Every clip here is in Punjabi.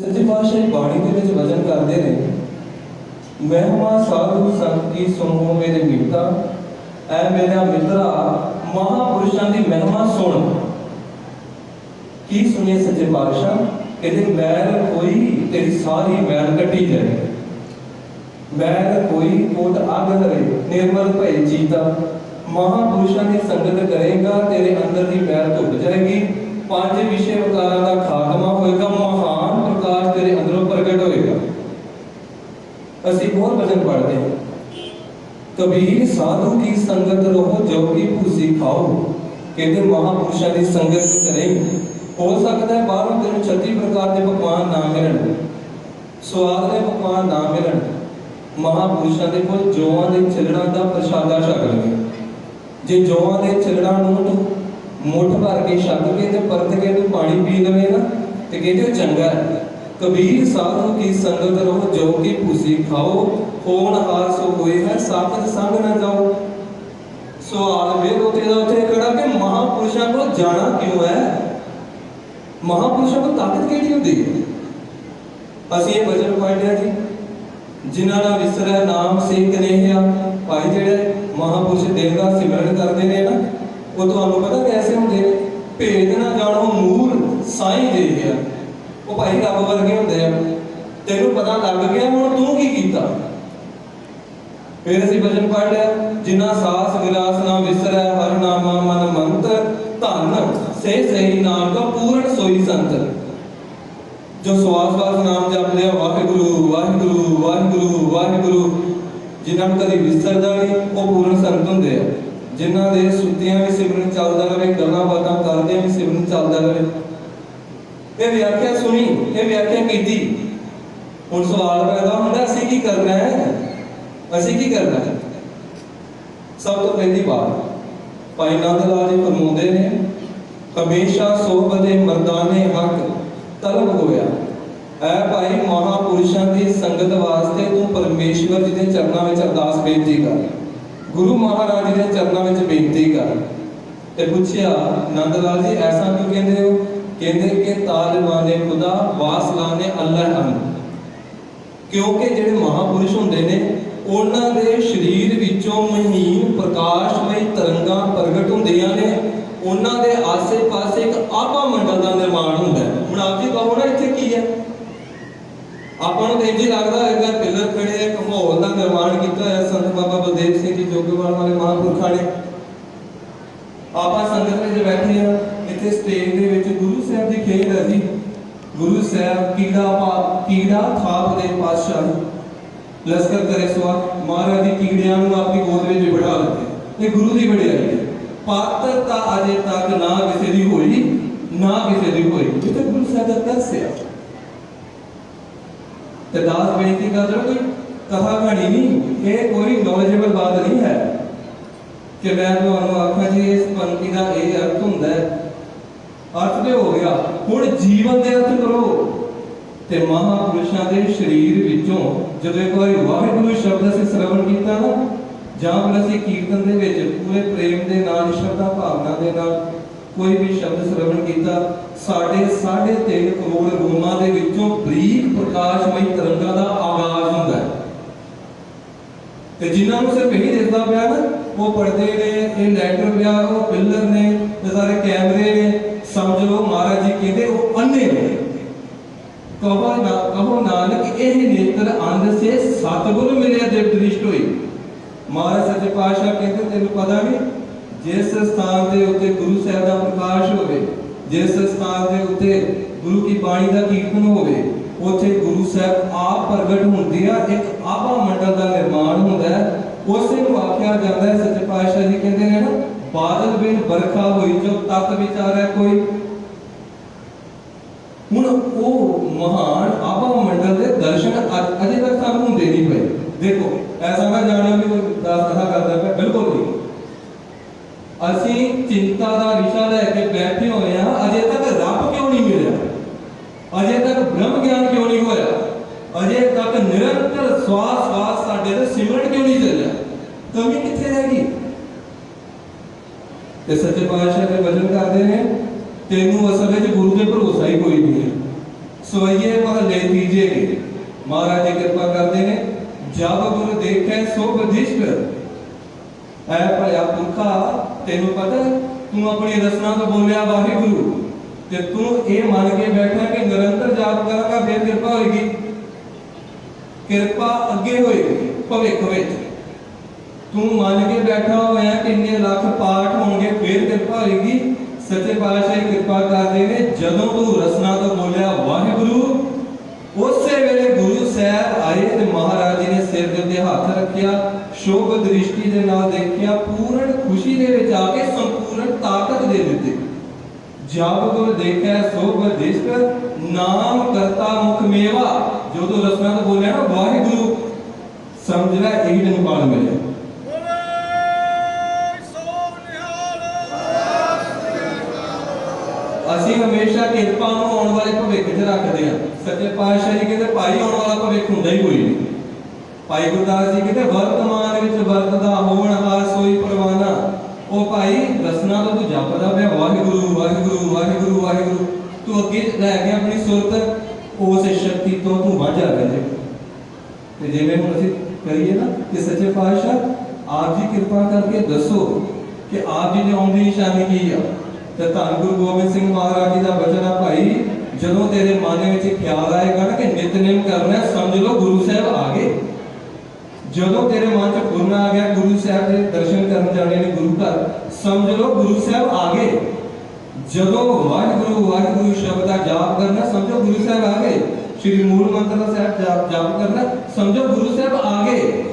ਸੱਚੇ ਪਾਤਸ਼ਾਹ ਬਾਣੀ ਦੇ ਵਿੱਚ ਵਚਨ ਕਰਦੇ ਨੇ ਮਹਿਮਾ ਸਾਧੂ ਸੰਤ ਕੀ ਸੁਣੋ ਮੇਰੇ ਮਿੱਤਾ ਐ ਮੇਰਾ ਮਿੱਤਰਾ, ਮਹਾਪੁਰਸ਼ਾਂ ਦੀ ਮਹਿਮਾ ਸੁਣ। ਕੀ ਸੁਣੀਏ ਸੱਚੇ ਪਾਤਸ਼ਾਹ? ਕਹਿੰਦੇ, ਮੈਲ ਕੋਈ ਤੇਰੀ ਸਾਰੀ ਮੈਲ ਕੱਟੀ ਜਾਏ। ਮੈਲ ਕੋਈ ਕੋਟ ਅਗ ਹਰੇ ਨਿਰਮਲ ਭੈ ਜੀਤਾ। ਮਹਾਪੁਰਸ਼ਾਂ ਦੀ ਸੰਗਤ ਕਰੇਗਾ, ਤੇਰੇ ਅੰਦਰ ਦੀ ਮੈਲ ਧੁੱਪ ਜਾਏਗੀ ਪੰਜ ਵਿਸ਼ੇ ਵਿਕਾਰਾਂ ਦਾ ਖਾਤਮਾ ਹੋਏਗਾ ਮਹਾਨ ਤੇਰੇ ਅੰਦਰੋਂ ਪ੍ਰਗਟ ਹੋਏਗਾ। ਅਸੀਂ ਹੋਰ ਵਚਨ ਪੜ੍ਹਦੇ ਹਾਂ। ਕਬੀਰ, ਸਾਧੂ ਕੀ ਸੰਗਤ ਰਹੋ, ਜੋ ਕੀ ਭੂਸੀ ਖਾਓ? ਕਹਿੰਦੇ, ਮਹਾਪੁਰਸ਼ਾਂ ਦੀ ਸੰਗਤ ਕਰੇ ਹੋ। ਸਕਦਾ ਹੈ ਬਾਹਰੋਂ ਤੈਨੂੰ 36 ਪ੍ਰਕਾਰ ਦੇ ਪਕਵਾਨ ਨਾ ਮਿਲਣ। ਸਵਾਦ ਦੇ ਪਕਵਾਨ ਨਾ ਮਿਲਣ। ਮਹਾਪੁਰਸ਼ਾਂ ਦੇ ਕੋਲ ਜੋਆਂ ਦੇ ਛਿਲੜਾਂ ਦਾ ਪ੍ਰਸ਼ਾਦਾ ਛਕ ਲਵੇ। ਜੇ ਜੋਆਂ ਦੇ ਛਿਲੜਾਂ ਨੂੰ ਤੂੰ ਮੁੱਠ ਭਰ ਕੇ ਛਕ ਕੇ ਤੇ ਪਰਤ ਕੇ ਤੂੰ ਪਾਣੀ ਪੀ ਲਵੇ ਨਾ ਤੇ ਕਹਿੰਦੇ, ਉਹ ਚੰਗਾ ਹੈ। ਕਬੀਰ ਸਾਧੂ ਕੀ ਸੰਗਤ ਰਹੋ ਜੋ ਕੀ ਭੂਸੀ ਖਾਓ, ਹੋਣ ਹਾਰ ਸੋ ਹੋਏ ਹੈ, ਸਾਖਤ ਸੰਗ ਨਾ ਜਾਓ। ਸਵਾਲ ਵੇਖ ਉਤੇ ਦਾ ਉੱਥੇ ਖੜਾ ਕਿ ਮਹਾਪੁਰਸ਼ਾਂ ਕੋਲ ਜਾਣਾ ਕਿਉਂ ਹੈ? ਮਹਾਪੁਰਸ਼ਾਂ ਕੋਲ ਤਾਕਤ ਕਿਹੜੀ ਹੁੰਦੀ ਹੈ? ਅਸੀਂ ਇਹ ਵਚਨ ਪੜ੍ਹਿਆ ਜੀ, ਜਿਨ੍ਹਾਂ ਦਾ ਵਿਸਰੈ ਨਾਮ ਸੇ ਕਨੇਹਿਆ, ਭਾਈ ਜਿਹੜੇ ਮਹਾਪੁਰਸ਼ ਦਿਨ ਦਾ ਸਿਮਰਨ ਕਰਦੇ ਨੇ ਨਾ, ਉਹ ਤੁਹਾਨੂੰ ਪਤਾ ਕੈਸੇ ਹੁੰਦੇ ਨੇ? ਭੇਦ ਨਾ ਜਾਣੋ, ਮੂਲ ਸਾਈਂ ਦੇ ਆ ਉਹ ਭਾਈ ਰੱਬ ਵਰਗੇ ਹੁੰਦੇ ਆ। ਤੈਨੂੰ ਪਤਾ ਲੱਗ ਗਿਆ ਹੁਣ ਤੂੰ ਕੀ ਕੀਤਾ? ਫਿਰ ਅਸੀਂ ਵਚਨ ਪੜ੍ਹ ਲਿਆ ਜਿਨ੍ਹਾਂ ਸਾਸ ਵਿਲਾਸ ਨਾ ਵਿਸਰੈ, ਹਰ ਨਾਮਾ ਮਨ ਮੰਤ, ਧਨ, ਸੇ ਸਹੀ ਨਾਮ ਦਾ ਪੂਰਨ ਸੋਈ ਸੰਤ। ਜੋ ਸਵਾਸ ਵਾਸ ਨਾਮ ਜਪ ਲਿਆ, ਵਾਹਿਗੁਰੂ ਵਾਹਿਗੁਰੂ ਵਾਹਿਗੁਰੂ ਵਾਹਿਗੁਰੂ। ਜਿਨ੍ਹਾਂ ਨੂੰ ਕਦੀ ਵਿਸਰਦਾ ਨਹੀਂ, ਉਹ ਪੂਰਨ ਸੰਤ ਹੁੰਦੇ ਆ। ਜਿਨ੍ਹਾਂ ਦੇ ਸੁੱਤਿਆਂ ਵੀ ਸਿਮਰਨ ਚੱਲਦਾ ਰਹੇ, ਗੱਲਾਂ ਬਾਤਾਂ ਕਰਦਿਆਂ ਵੀ ਸਿਮਰਨ ਚੱਲਦਾ ਰਹੇ। ਇਹ ਵਿਆਖਿਆ ਸੁਣੀ, ਇਹ ਵਿਆਖਿਆ ਕੀਤੀ। ਹੁਣ ਸਵਾਲ ਪੈਦਾ ਹੁੰਦਾ, ਅਸੀਂ ਕੀ ਕਰਨਾ ਹੈ? ਅਸੀਂ ਕੀ ਕਰਨਾ ਹੈ? ਸਭ ਤੋਂ ਪਹਿਲੀ ਬਾਤ, ਭਾਈ ਨੰਦ ਲਾਲ ਜੀ ਫਰਮਾਉਂਦੇ ਨੇ, ਹਮੇਸ਼ਾ ਸੋਭਦੇ ਮਰਦਾਨੇ ਹੱਕ ਤਲਬ ਹੋਇਆ। ਐ ਭਾਈ ਮਹਾਪੁਰਸ਼ਾਂ ਦੀ ਸੰਗਤ ਵਾਸਤੇ ਤੂੰ ਪਰਮੇਸ਼ਵਰ ਜੀ ਦੇ ਚਰਨਾਂ ਵਿੱਚ ਅਰਦਾਸ ਬੇਨਤੀ ਕਰ। ਗੁਰੂ ਮਹਾਰਾਜ ਜੀ ਦੇ ਚਰਨਾਂ ਵਿੱਚ ਬੇਨਤੀ ਕਰ। ਤੇ ਪੁੱਛਿਆ, ਨੰਦ ਲਾਲ ਜੀ, ਐਸਾ ਕਿਉਂ ਕਹਿੰਦੇ ਹੋ? ਕਹਿੰਦੇ ਕਿ ਤਾਲਿਬਾਨੇ ਖੁਦਾ ਵਾਸਲਾਨੇ ਅੱਲਾਹ ਹਨ। ਕਿਉਂਕਿ ਜਿਹੜੇ ਮਹਾਪੁਰਸ਼ ਹੁੰਦੇ ਨੇ, ਉਹਨਾਂ ਦੇ ਸਰੀਰ ਵਿੱਚੋਂ ਮਹੀਨ ਪ੍ਰਕਾਸ਼ਮਈ ਤਰੰਗਾਂ ਪ੍ਰਗਟ ਹੁੰਦੀਆਂ ਨੇ। ਉਹਨਾਂ ਦੇ ਆਸੇ-ਪਾਸੇ ਇੱਕ ਆਭਾ ਮੰਡਲ ਦਾ ਨਿਰਮਾਣ ਹੁੰਦਾ ਹੈ। ਹੁਣ ਆਪ ਜੀ ਕਹੋ ਨਾ ਇੱਥੇ ਕੀ ਹੈ? ਆਪਾਂ ਨੂੰ ਤਾਂ ਇੰਜ ਲੱਗਦਾ ਹੈਗਾ ਪਿੱਲਰ ਖੜੇ ਇੱਕ ਮਾਹੌਲ ਦਾ ਨਿਰਮਾਣ ਕੀਤਾ ਹੋਇਆ ਸੰਤ ਬਾਬਾ ਬਲਦੇਵ ਸਿੰਘ ਜੀ ਜੋਗੇਵਾਲ ਵਾਲੇ ਮਹਾਂਪੁਰਖਾਂ ਨੇ। ਆਪਾਂ ਸੰਗਤ ਵਿੱਚ ਬੈਠੇ ਆ, ਇੱਥੇ ਸਟੇਜ ਦੇ ਖੇਡ ਹੈ ਜੀ, ਗੁਰੂ ਸਾਹਿਬ ਕੀੜਾ ਪਾ, ਕੀੜਾ ਥਾਪ ਦੇ ਪਾਤਸ਼ਾਹ ਲਸ਼ਕਰ ਕਰੇ ਸਵਾ ਮਹਾਰਾਜ ਦੀ ਕੀੜਿਆਂ ਨੂੰ ਆਪਣੀ ਗੋਦ ਵਿੱਚ ਬਿਠਾ ਲੈਂਦੇ ਇਹ ਗੁਰੂ ਦੀ ਵਡਿਆਈ ਹੈ। ਪਾਤਰਤਾ ਅਜੇ ਤੱਕ ਨਾ ਕਿਸੇ ਦੀ ਹੋਈ, ਨਾ ਕਿਸੇ ਦੀ ਹੋਈ। ਇਹ ਤਾਂ ਗੁਰੂ ਸਾਹਿਬ ਦਾ ਤਰਸ ਹੈ। ਤੇ ਦਾਸ ਬੇਨਤੀ ਕਰ ਕੋਈ ਕਥਾ ਕਹਾਣੀ ਨਹੀਂ, ਇਹ ਕੋਈ ਨੌਲੇਜੇਬਲ ਬਾਤ ਨਹੀਂ ਹੈ। ਕਿ ਮੈਂ ਤੁਹਾਨੂੰ ਆਖਾਂ ਜੀ, ਇਸ ਪੰਕਤੀ ਦਾ ਇਹ ਅਰਥ ਹੁੰਦਾ ਹੈ ਅਰਥ ਤੇ ਹੋ ਗਿਆ। ਹੁਣ ਜੀਵਨ ਦੇ ਅਰਥ ਕਰੋ। ਤੇ ਮਹਾਪੁਰਸ਼ਾਂ ਦੇ ਸਰੀਰ ਵਿੱਚੋਂ ਜਦੋਂ ਇੱਕ ਵਾਰੀ ਵਾਹਿਗੁਰੂ ਸ਼ਬਦ ਅਸੀਂ ਸਰਵਣ ਕੀਤਾ ਨਾ, ਜਾਂ ਫਿਰ ਅਸੀਂ ਕੀਰਤਨ ਦੇ ਵਿੱਚ ਪੂਰੇ ਪ੍ਰੇਮ ਦੇ ਨਾਲ, ਸ਼ਰਧਾ ਭਾਵਨਾ ਦੇ ਨਾਲ ਕੋਈ ਵੀ ਸ਼ਬਦ ਸਰਵਣ ਕੀਤਾ, ਸਾਡੇ 3.5 ਕਰੋੜ ਰੂਮਾਂ ਦੇ ਵਿੱਚੋਂ ਬਰੀਕ ਪ੍ਰਕਾਸ਼ਮਈ ਤਰੰਗਾਂ ਦਾ ਆਗਾਜ਼ ਹੁੰਦਾ ਹੈ। ਤੇ ਜਿਨ੍ਹਾਂ ਨੂੰ ਸਿਰਫ ਇਹੀ ਦਿਸਦਾ ਪਿਆ ਨਾ, ਉਹ ਪਰਦੇ ਨੇ, ਇਹ ਲੈਟਰ ਪਿਆ, ਉਹ ਪਿੱਲਰ ਨੇ ਤੇ ਸਾਰੇ ਕੈਮਰੇ ਨੇ ਸਮਝ ਲਓ ਮਹਾਰਾਜ ਜੀ ਕਹਿੰਦੇ, ਉਹ ਅੰਨੇ ਨੇ। ਕਹੋ ਨਾ, ਕਹੋ ਨਾਨਕ, ਇਹ ਨੇਤਰ ਅੰਧ ਸੇ ਸਤਿਗੁਰ ਮਿਲਿਆ ਦੇ ਦ੍ਰਿਸ਼ਟ ਹੋਈ ਮਹਾਰਾਜ ਸੱਚੇ ਪਾਤਸ਼ਾਹ ਕਹਿੰਦੇ, ਤੈਨੂੰ ਪਤਾ ਨਹੀਂ, ਜਿਸ ਸਥਾਨ ਦੇ ਉੱਤੇ ਗੁਰੂ ਸਾਹਿਬ ਦਾ ਪ੍ਰਕਾਸ਼ ਹੋਵੇ, ਜਿਸ ਸਥਾਨ ਦੇ ਉੱਤੇ ਗੁਰੂ ਕੀ ਬਾਣੀ ਦਾ ਕੀਰਤਨ ਹੋਵੇ, ਉੱਥੇ ਗੁਰੂ ਸਾਹਿਬ ਆਪ ਪ੍ਰਗਟ ਹੁੰਦੇ ਆ, ਇੱਕ ਆਭਾ ਮੰਡਲ ਦਾ ਨਿਰਮਾਣ ਹੁੰਦਾ ਹੈ। ਉਸੇ ਨੂੰ ਆਖਿਆ ਜਾਂਦਾ ਹੈ, ਸੱਚੇ ਪਾਤਸ਼ਾਹ ਜੀ ਕਹਿੰਦੇ ਨੇ ਨਾ ਬਾਦਲ ਬਿਨ ਵਰਖਾ ਹੋਈ ਜੋ ਤਤ ਵਿਚਾਰੈ ਕੋਈ। ਹੁਣ ਉਹ ਮਹਾਨ ਆਭਾ ਮੰਡਲ ਦੇ ਦਰਸ਼ਨ ਅਜੇ ਤੱਕ ਸਾਨੂੰ ਹੁੰਦੇ ਨਹੀਂ ਪਏ। ਦੇਖੋ, ਐਸਾ ਮੈਂ ਜਾਣਿਆ ਵੀ ਦਾਸ ਕਥਾ ਕਰਦਾ ਪਿਆ, ਬਿਲਕੁਲ ਨਹੀਂ। ਅਸੀਂ ਚਿੰਤਾ ਦਾ ਵਿਸ਼ਾ ਲੈ ਕੇ ਬੈਠੇ ਹੋਏ ਆ ਅਜੇ ਤੱਕ ਰੱਬ ਕਿਉਂ ਨਹੀਂ ਮਿਲਿਆ ਅਜੇ ਤੱਕ ਬ੍ਰਹਮ ਗਿਆਨ ਕਿਉਂ ਨਹੀਂ ਹੋਇਆ ਅਜੇ ਤੱਕ ਨਿਰੰਤਰ ਸਵਾਸ ਸਵਾਸ ਸਾਡੇ ਤੇ ਸਿਮਰਨ ਕਿਉਂ ਨਹੀਂ ਚੱਲਿਆ ਕਮੀ ਕਿੱਥੇ ਰਹਿ ਗਈ ਤੇ ਸੱਚੇ ਪਾਤਸ਼ਾਹ ਦੇ ਵਚਨ ਕਰਦੇ ਨੇ, ਤੈਨੂੰ ਅਸਲ ਵਿੱਚ ਗੁਰੂ ਤੇ ਭਰੋਸਾ ਹੀ ਕੋਈ ਨਹੀਂ ਹੈ। ਸੋਈਏ ਮਹਲੇ ਤੀਜੇ ਮਹਾਰਾਜ ਜੀ ਕਿਰਪਾ ਕਰਦੇ ਨੇ, ਜਬ ਗੁਰ ਦੇਖੈ ਸੋ ਬਧਿਸ਼ਟ ਐ ਭਲਿਆ ਪੁਰਖਾ, ਤੈਨੂੰ ਪਤਾ, ਤੂੰ ਆਪਣੀ ਰਸਨਾ ਤੋਂ ਬੋਲਿਆ, ਵਾਹਿਗੁਰੂ, ਤੇ ਤੂੰ ਇਹ ਮੰਨ ਕੇ ਬੈਠਾ ਕਿ ਨਿਰੰਤਰ ਜਾਪ ਕਰਾਂਗਾ, ਫਿਰ ਕਿਰਪਾ ਹੋਏਗੀ। ਕਿਰਪਾ ਅੱਗੇ ਹੋਏਗੀ, ਭਵਿੱਖ ਵਿੱਚ। ਤੂੰ ਮੰਨ ਕੇ ਬੈਠਾ ਹੋਇਆ ਕਿ ਇੰਨੇ ਲੱਖ ਪਾਠ ਕਿਰਪਾ ਹੋਏਗੀ ਸੱਚੇ ਪਾਤਸ਼ਾਹ ਕਿਰਪਾ ਕਰਦੇ ਨੇ ਜਦੋਂ ਤੂੰ ਰਸਨਾ ਤੋਂ ਬੋਲਿਆ, ਵਾਹਿਗੁਰੂ, ਉਸੇ ਵੇਲੇ ਗੁਰੂ ਸਾਹਿਬ ਆਏ ਤੇ ਮਹਾਰਾਜ ਜੀ ਨੇ ਸਿਰ ਦੇ ਉੱਤੇ ਹੱਥ ਰੱਖਿਆ, ਸ਼ੋਭ ਦ੍ਰਿਸ਼ਟੀ ਦੇ ਨਾਲ ਦੇਖਿਆ, ਪੂਰਨ ਖੁਸ਼ੀ ਦੇ ਵਿੱਚ ਆ ਕੇ ਸੰਪੂਰਨ ਤਾਕਤ ਦੇ ਦਿੱਤੀ। ਜਬ ਗੁਰ ਦੇਖੈ ਸੋ ਬਦਿਸ਼ਟ ਨਾਮ ਕਰਤਾ ਮੁਖ ਮੇਵਾ। ਜੋ ਰਸਨਾ ਤੋਂ ਬੋਲਿਆ ਨਾ ਵਾਹਿਗੁਰੂ, ਸਮਝ ਲੈ, ਇਹੀ ਤੈਨੂੰ ਮਿਲਿਆ। ਹਮੇਸ਼ਾ ਕਿਰਪਾ ਨੂੰ ਆਉਣ ਵਾਲੇ ਭਵਿੱਖ 'ਚ ਰੱਖਦੇ ਹਾਂ ਸੱਚੇ ਪਾਤਸ਼ਾਹ ਜੀ ਕਹਿੰਦੇ ਭਾਈ ਆਉਣ ਵਾਲਾ ਭਵਿੱਖ ਹੁੰਦਾ ਹੀ ਕੋਈ ਨਹੀਂ। ਭਾਈ ਗੁਰਦਾਸ ਜੀ ਕਹਿੰਦੇ ਵਰਤਮਾਨ ਵਿੱਚ ਵਰਤਦਾ ਹੋਣ ਹਾਰ ਸੋਈ ਪਰਵਾਨਾ। ਉਹ ਭਾਈ ਰਸਨਾ ਤੋਂ ਤੂੰ ਜਪਦਾ ਪਿਆ। ਵਾਹਿਗੁਰੂ ਵਾਹਿਗੁਰੂ ਵਾਹਿਗੁਰੂ ਵਾਹਿਗੁਰੂ। ਤੂੰ ਅੱਗੇ ਲੈ ਕੇ ਆਪਣੀ ਸੁਰਤ, ਉਸ ਸ਼ਕਤੀ ਤੋਂ ਤੂੰ ਵਾਝਾ ਰਹੇ ਤੇ ਜਿਵੇਂ ਹੁਣ ਅਸੀਂ ਕਰੀਏ ਨਾ ਕਿ ਸੱਚੇ ਪਾਤਸ਼ਾਹ, ਆਪ ਜੀ ਕਿਰਪਾ ਕਰਕੇ ਦੱਸੋ ਕਿ ਆਪ ਜੀ ਦੀ ਆਉਣ ਦੀ ਨਿਸ਼ਾਨੀ ਕੀ ਆ? ਤੇ ਧੰਨ ਗੁਰੂ ਗੋਬਿੰਦ ਸਿੰਘ ਮਹਾਰਾਜ ਜੀ ਦਾ ਬਚਨ ਆ ਭਾਈ, ਜਦੋਂ ਤੇਰੇ ਮਨ ਵਿੱਚ ਖਿਆਲ ਆਏਗਾ ਨਾ ਕਿ ਨਿਤਨੇਮ ਕਰਨਾ ਸਮਝ ਲਓ ਗੁਰੂ ਸਾਹਿਬ ਆ ਗਏ। ਜਦੋਂ ਤੇਰੇ ਮਨ 'ਚ ਫੁਰਨ ਆ ਗਿਆ, ਗੁਰੂ ਸਾਹਿਬ ਦੇ ਦਰਸ਼ਨ ਕਰਨ ਜਾਣੇ ਨੇ ਗੁਰੂ ਘਰ, ਸਮਝ ਲਓ ਗੁਰੂ ਸਾਹਿਬ ਆ ਗਏ। ਜਦੋਂ ਵਾਹਿਗੁਰੂ ਵਾਹਿਗੁਰੂ ਸ਼ਬਦ ਦਾ ਜਾਪ ਕਰਨਾ, ਸਮਝੋ ਗੁਰੂ ਸਾਹਿਬ ਆ ਗਏ। ਸ਼੍ਰੀ ਮੂਲ ਮੰਤਰ ਦਾ ਸਾਹਿਬ ਜਾਪ ਜਾਪ ਕਰਨਾ, ਸਮਝੋ ਗੁਰੂ ਸਾਹਿਬ ਆ ਗਏ।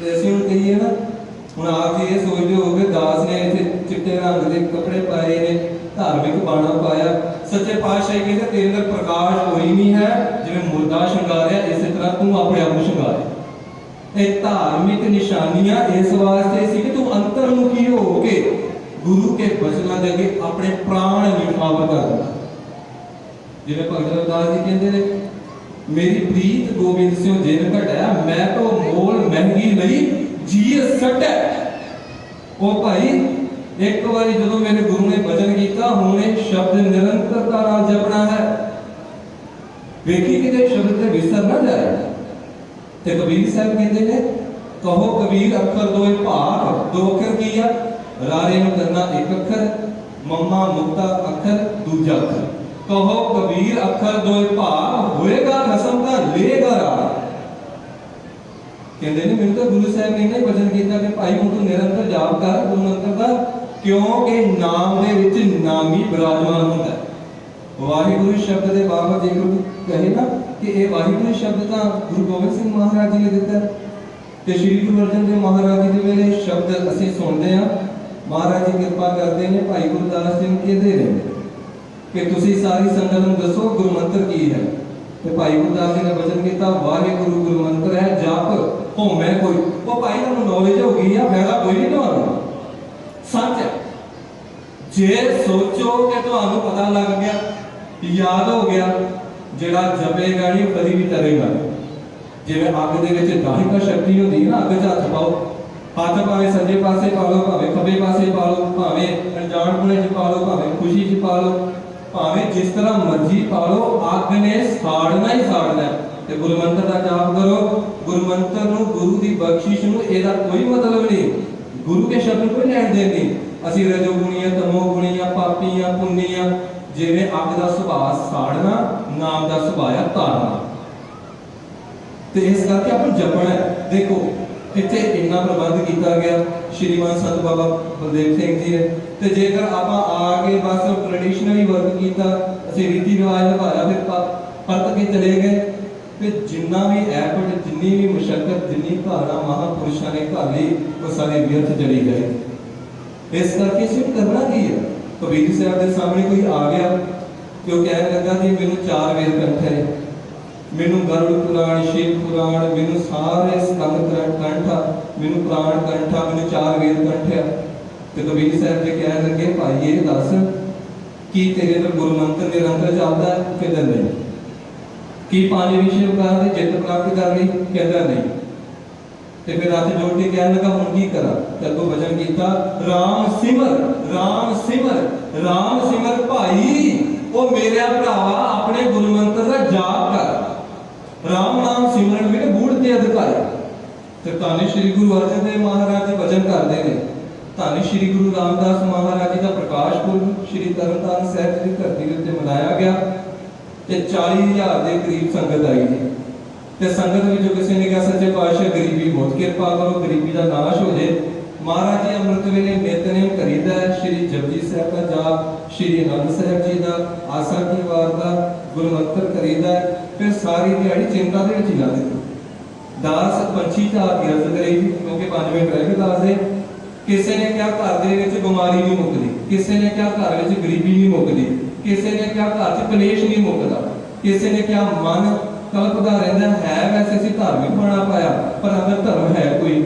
ਤੇ ਅਸੀਂ ਹੁਣ ਕਹੀਏ ਨਾ ਹੁਣ ਆਪ ਜੀ ਇਹ ਸੋਚਦੇ ਹੋਗੇ ਦਾਸ ਨੇ ਇੱਥੇ ਚਿੱਟੇ ਰੰਗ ਦੇ ਕੱਪੜੇ ਪਾਏ ਨੇ, ਧਾਰਮਿਕ ਬਾਣਾ ਪਾਇਆ। ਸੱਚੇ ਪਾਤਸ਼ਾਹ ਕਹਿੰਦੇ, ਤੇਰੇ ਅੰਦਰ ਪ੍ਰਕਾਸ਼ ਹੋਈ ਨਹੀਂ ਹੈ, ਜਿਵੇਂ ਮੁਰਦਾ ਸ਼ਿੰਗਾਰਿਆ, ਇਸੇ ਤਰ੍ਹਾਂ ਤੂੰ ਆਪਣੇ ਆਪ ਨੂੰ ਸ਼ਿੰਗਾਰਿਆ ਇਹ ਧਾਰਮਿਕ ਨਿਸ਼ਾਨੀਆਂ ਇਸ ਵਾਸਤੇ ਸੀ ਕਿ ਤੂੰ ਅੰਤਰਮੁਖੀ ਹੋ ਕੇ ਗੁਰੂ ਕੇ ਬਚਨਾਂ ਦੇ ਅੱਗੇ ਆਪਣੇ ਪ੍ਰਾਣ ਨਿਖਾਵਰ ਕਰ ਜਿਵੇਂ ਭਗਤ ਰਵਿਦਾਸ ਜੀ ਕਹਿੰਦੇ ਨੇ, ਮੇਰੀ ਪ੍ਰੀਤ ਗੋਬਿੰਦ ਸਿੰਘ ਜਿਨ ਘਟਿਆ, ਮੈਂ ਤੋਂ ਮੋਲ ਮਹਿੰਗੀ ਲਈ ਜੀ ਸਟੈ ਉਹ ਭਾਈ ਇੱਕ ਵਾਰੀ ਜਦੋਂ ਮੇਰੇ ਗੁਰੂ ਨੇ ਬਚਨ ਕੀਤਾ ਹੁਣ ਇਹ ਸ਼ਬਦ ਨਿਰੰਤਰਤਾ ਨਾਲ ਜਪਣਾ ਹੈ ਵੇਖੀ ਕਿਤੇ ਸ਼ਬਦ ਤੇ ਵਿਸਰ ਨਾ ਜਾਏ ਤੇ ਕਬੀਰ ਸਾਹਿਬ ਕਹਿੰਦੇ ਨੇ ਕਹੋ ਕਬੀਰ ਅੱਖਰ ਦੋਏ ਭਾਗ ਦੋ ਅੱਖਰ ਕੀ ਆ ਰਾਰੇ ਨੂੰ ਕਰਨਾ ਇੱਕ ਅੱਖਰ ਮੰਮਾ ਮੁਕਤਾ ਅੱਖਰ ਦੂਜਾ ਅੱਖਰ ਕਹੋ ਕਬੀਰ ਅੱਖਰ ਦੋਏ ਭਾਗ ਹੋਏਗਾ ਖਸਮ ਦਾ ਲੇਗਾ ਰਾ ਕਹਿੰਦੇ ਨੇ, ਮੈਨੂੰ ਤਾਂ ਗੁਰੂ ਸਾਹਿਬ ਨੇ ਨਹੀਂ ਵਚਨ ਕੀਤਾ ਕਿ ਭਾਈ ਹੁਣ ਤੂੰ ਨਿਰੰਤਰ ਜਾਪ ਕਰ ਗੁਰੂ ਮੰਤਰ ਦਾ, ਕਿਉਂਕਿ ਨਾਮ ਦੇ ਵਿੱਚ ਨਾਮੀ ਬਿਰਾਜਮਾਨ ਹੁੰਦਾ ਹੈ। ਵਾਹਿਗੁਰੂ ਸ਼ਬਦ ਦੇ ਬਾਬਤ ਜੇਕਰ ਕਹੇ ਨਾ ਕਿ ਇਹ ਵਾਹਿਗੁਰੂ ਸ਼ਬਦ ਤਾਂ ਗੁਰੂ ਗੋਬਿੰਦ ਸਿੰਘ ਮਹਾਰਾਜ ਜੀ ਨੇ ਦਿੱਤਾ ਤੇ ਸ੍ਰੀ ਗੁਰੂ ਅਰਜਨ ਦੇਵ ਮਹਾਰਾਜ ਜੀ ਦੇ ਵੇਲੇ ਸ਼ਬਦ ਅਸੀਂ ਸੁਣਦੇ ਹਾਂ। ਮਹਾਰਾਜ ਜੀ ਕਿਰਪਾ ਕਰਦੇ ਨੇ, ਭਾਈ ਗੁਰਦਾਸ ਜੀ ਨੂੰ ਕਹਿੰਦੇ ਨੇ ਕਿ ਤੁਸੀਂ ਸਾਰੀ ਸੰਗਤ ਨੂੰ ਦੱਸੋ ਗੁਰੂ ਮੰਤਰ ਕੀ ਹੈ। ਤੇ ਭਾਈ ਗੁਰਦਾਸ ਜੀ ਨੇ ਵਚਨ ਕੀਤਾ, ਵਾਹਿਗੁਰੂ ਗੁਰੂ ਮੰਤਰ ਹੈ, ਜਾਪ ਹੋਮੈ ਕੋਈ। ਉਹ ਭਾਈ ਤੁਹਾਨੂੰ ਨੌਲੇਜ ਹੋ ਗਈ ਆ, ਫਾਇਦਾ ਕੋਈ ਨਹੀਂ ਤੁਹਾਨੂੰ। ਸੱਚ ਹੈ। ਜੇ ਸੋਚੋ ਕਿ ਤੁਹਾਨੂੰ ਪਤਾ ਲੱਗ ਗਿਆ, ਯਾਦ ਹੋ ਗਿਆ, ਜਿਹੜਾ ਜਪੇਗਾ ਨਹੀਂ ਕਦੀ ਵੀ ਕਰੇਗਾ ਜਿਵੇਂ ਅੱਗ ਦੇ ਵਿੱਚ ਦਾਹਿਕਾ ਸ਼ਕਤੀ ਹੁੰਦੀ ਹੈ ਨਾ, ਅੱਗ 'ਚ ਹੱਥ ਪਾਓ। ਹੱਥ ਭਾਵੇਂ ਸੱਜੇ ਪਾਸੇ ਪਾ ਲਓ, ਭਾਵੇਂ ਖੱਬੇ ਪਾਸੇ ਪਾ ਲਓ, ਭਾਵੇਂ ਅਣਜਾਣ 'ਚ ਪਾ ਲਓ, ਭਾਵੇਂ ਖੁਸ਼ੀ 'ਚ ਪਾ ਲਓ, ਭਾਵੇਂ ਜਿਸ ਤਰ੍ਹਾਂ ਮਰਜ਼ੀ ਪਾ ਲਓ, ਅੱਗ ਨੇ ਸਾੜਨਾ ਹੀ ਸਾੜਨਾ ਹੈ। ਤੇ ਗੁਰੂ ਦਾ ਜਾਪ ਕਰੋ। ਗੁਰਮੰਤਰ ਨੂੰ ਗੁਰੂ ਦੀ ਬਖਸ਼ਿਸ਼ ਨੂੰ ਇਹਦਾ ਕੋਈ ਮਤਲਬ ਨਹੀਂ। ਗੁਰੂ ਕੇ ਸ਼ਬਦ ਕੋਈ ਲੈਣ ਦੇਣ ਨਹੀਂ। ਅਸੀਂ ਰਜੋਗੁਣੀਆਂ ਤਮੋਗੁਣੀਆਂ ਪਾਪੀਆਂ, ਪੁੰਨੀਆਂ, ਜਿਵੇਂ ਅੱਗ ਦਾ ਸੁਭਾਅ ਸਾੜਨਾ, ਨਾਮ ਦਾ ਸੁਭਾਅ ਆ ਤਾਰਨਾ ਤੇ ਇਸ ਕਰਕੇ ਆਪਾਂ ਜਪਣਾ ਹੈ। ਦੇਖੋ, ਇੱਥੇ ਇੰਨਾ ਪ੍ਰਬੰਧ ਕੀਤਾ ਗਿਆ। ਸ਼੍ਰੀਮਾਨ ਸੰਤ ਬਾਬਾ ਬਲਦੇਵ ਸਿੰਘ ਜੀ ਨੇ। ਤੇ ਜੇਕਰ ਆਪਾਂ ਆ ਕੇ ਬਸ ਟ੍ਰੈਡੀਸ਼ਨਲੀ ਵਰਕ ਕੀਤਾ, ਅਸੀਂ ਰੀਤੀ ਰਿਵਾਜ ਨਿਭਾਇਆ, ਫਿਰ ਪਰਤ ਕੇ ਚਲੇ ਗਏ। ਤੇ ਜਿੰਨਾ ਵੀ ਐਫਰਟ ਜਿੰਨੀ ਵੀ ਮੁਸ਼ਕਲ ਜਿੰਨੀ ਭਾਵਨਾ ਮਹਾਪੁਰਸ਼ਾਂ ਨੇ ਘਾਲੀ ਉਹ ਸਾਰੇ ਵਿਅਰਥ ਚਲੀ ਗਏ ਇਸ ਕਰਕੇ ਅਸੀਂ ਕਰਨਾ ਕੀ ਹੈ? ਕਬੀਰ ਸਾਹਿਬ ਦੇ ਸਾਹਮਣੇ ਕੋਈ ਆ ਗਿਆ ਕਿ ਉਹ ਕਹਿਣ ਲੱਗਾ ਕਿ ਮੈਨੂੰ ਚਾਰ ਵੇਦ ਕੰਠ ਹੈ। ਮੈਨੂੰ ਗਰੁੜ ਪੁਰਾਣ ਸ਼ਿਵ ਪੁਰਾਣ, ਮੈਨੂੰ ਸਾਰੇ ਸਕੰਦ ਕੰਠਾ ਮੈਨੂੰ ਪ੍ਰਾਣ ਕੰਠਾ ਮੈਨੂੰ ਚਾਰ ਵੇਦ ਕੰਠ ਹੈ ਤੇ ਕਬੀਰ ਸਾਹਿਬ ਜੀ ਕਹਿਣ ਲੱਗੇ, ਭਾਈ, ਇਹ ਦੱਸ, ਕੀ ਤੇਰੇ ਅੰਦਰ ਗੁਰੂ ਮੰਤਰ ਨਿਰੰਤਰ ਚੱਲਦਾ ਹੈ ਕਹਿੰਦਾ ਨਹੀਂ? ਕੀ ਪੰਜ ਵਿਸ਼ੇ ਵਿਕਾਰ ਦੇ ਜਿੱਤ ਪ੍ਰਾਪਤ ਕਰ ਲਈ ਕਹਿੰਦਾ ਨਹੀਂ। ਤੇ ਫਿਰ ਹੱਥ ਜੋੜ ਕੇ ਕਹਿਣ ਲੱਗਾ, ਹੁਣ ਕੀ ਕਰਾਂ? ਤੇ ਵਚਨ ਕੀਤਾ RAM ਸਿਮਰ RAM ਸਿਮਰ RAM ਸਿਮਰ ਭਾਈ, ਉਹ ਮੇਰਿਆ ਭਰਾਵਾ ਆਪਣੇ ਗੁਰੂ ਮੰਤਰ ਦਾ ਜਾਪ ਕਰ। ਰਾਮ ਨਾਮ ਸਿਮਰਨ ਵਿੱਚ ਬੂੜ ਤੇ ਅਧਿਕਾਰੀ। ਤੇ ਧੰਨ ਸ਼੍ਰੀ ਗੁਰੂ ਅਰਜਨ ਦੇਵ ਮਹਾਰਾਜ ਜੀ ਵਚਨ ਕਰਦੇ ਨੇ। ਧੰਨ ਸ਼੍ਰੀ ਗੁਰੂ ਰਾਮਦਾਸ ਮਹਾਰਾਜ ਜੀ ਦਾ ਪ੍ਰਕਾਸ਼ ਪੁਰਬ ਸ਼੍ਰੀ ਤਰਨਤਾਰਨ ਸਾਹਿਬ ਦੀ ਧਰਤੀ ਦੇ ਉੱਤੇ ਮਨਾਇਆ ਗਿਆ। ਤੇ 40000 ਦੇ ਕਰੀਬ ਸੰਗਤ ਆਈ ਜੀ। ਤੇ ਸੰਗਤ ਵਿੱਚੋਂ ਕਿਸੇ ਨੇ ਕਿਹਾ, ਸੱਚੇ ਪਾਤਸ਼ਾਹ, ਗਰੀਬੀ ਬਹੁਤ, ਕਿਰਪਾ ਕਰੋ, ਗਰੀਬੀ ਦਾ ਨਾਸ਼ ਹੋ ਜੇ। ਮਹਾਰਾਜ ਜੀ ਅੰਮ੍ਰਿਤ ਵੇਲੇ ਨਿਤਨੇਮ ਕਰੀਦਾ ਸ਼੍ਰੀ ਜਪਜੀ ਸਾਹਿਬ ਦਾ ਜਾਪ, ਸ਼੍ਰੀ ਅਨੰਦ ਸਾਹਿਬ ਜੀ ਦਾ, ਆਸਾ ਕੀ ਵਾਰ ਦਾ ਗੁਰਮੰਤਰ ਕਰੀਦਾ ਫਿਰ ਸਾਰੀ ਦਿਹਾੜੀ ਚਿੰਤਾ ਦੇ ਵਿੱਚ ਹੀ ਲਾ ਦਿੰਦੇ ਦਾਸ ਪੰਛੀ ਦਾ ਗਿਰਦ ਕਰੇ ਜੀ ਕਿਉਂਕਿ 5 ਮਿੰਟ ਦਾਸ ਦੇ। ਕਿਸੇ ਨੇ ਕਿਹਾ, ਘਰ ਦੇ ਵਿੱਚ ਬਿਮਾਰੀ ਨਹੀਂ ਮੁੱਕਦੀ। ਕਿਸੇ ਨੇ ਕਿਹਾ, ਘਰ ਵਿੱਚ ਗਰੀਬੀ ਨਹੀਂ ਮੁੱਕਦੀ। ਕਿਸੇ ਨੇ ਕਿਹਾ ਘਰ 'ਚ ਕਲੇਸ਼ ਨਹੀਂ ਮੁੱਕਦਾ, ਕਿਸੇ ਨੇ ਕਿਹਾ ਮਨ ਕਲਪਦਾ ਰਹਿੰਦਾ, ਹੈ ਵੈਸੇ ਅਸੀਂ ਧਾਰਮਿਕ ਬਣਾ ਪਾਇਆ, ਪਰ ਅਗਰ ਧਰਮ ਹੈ ਕੋਈ,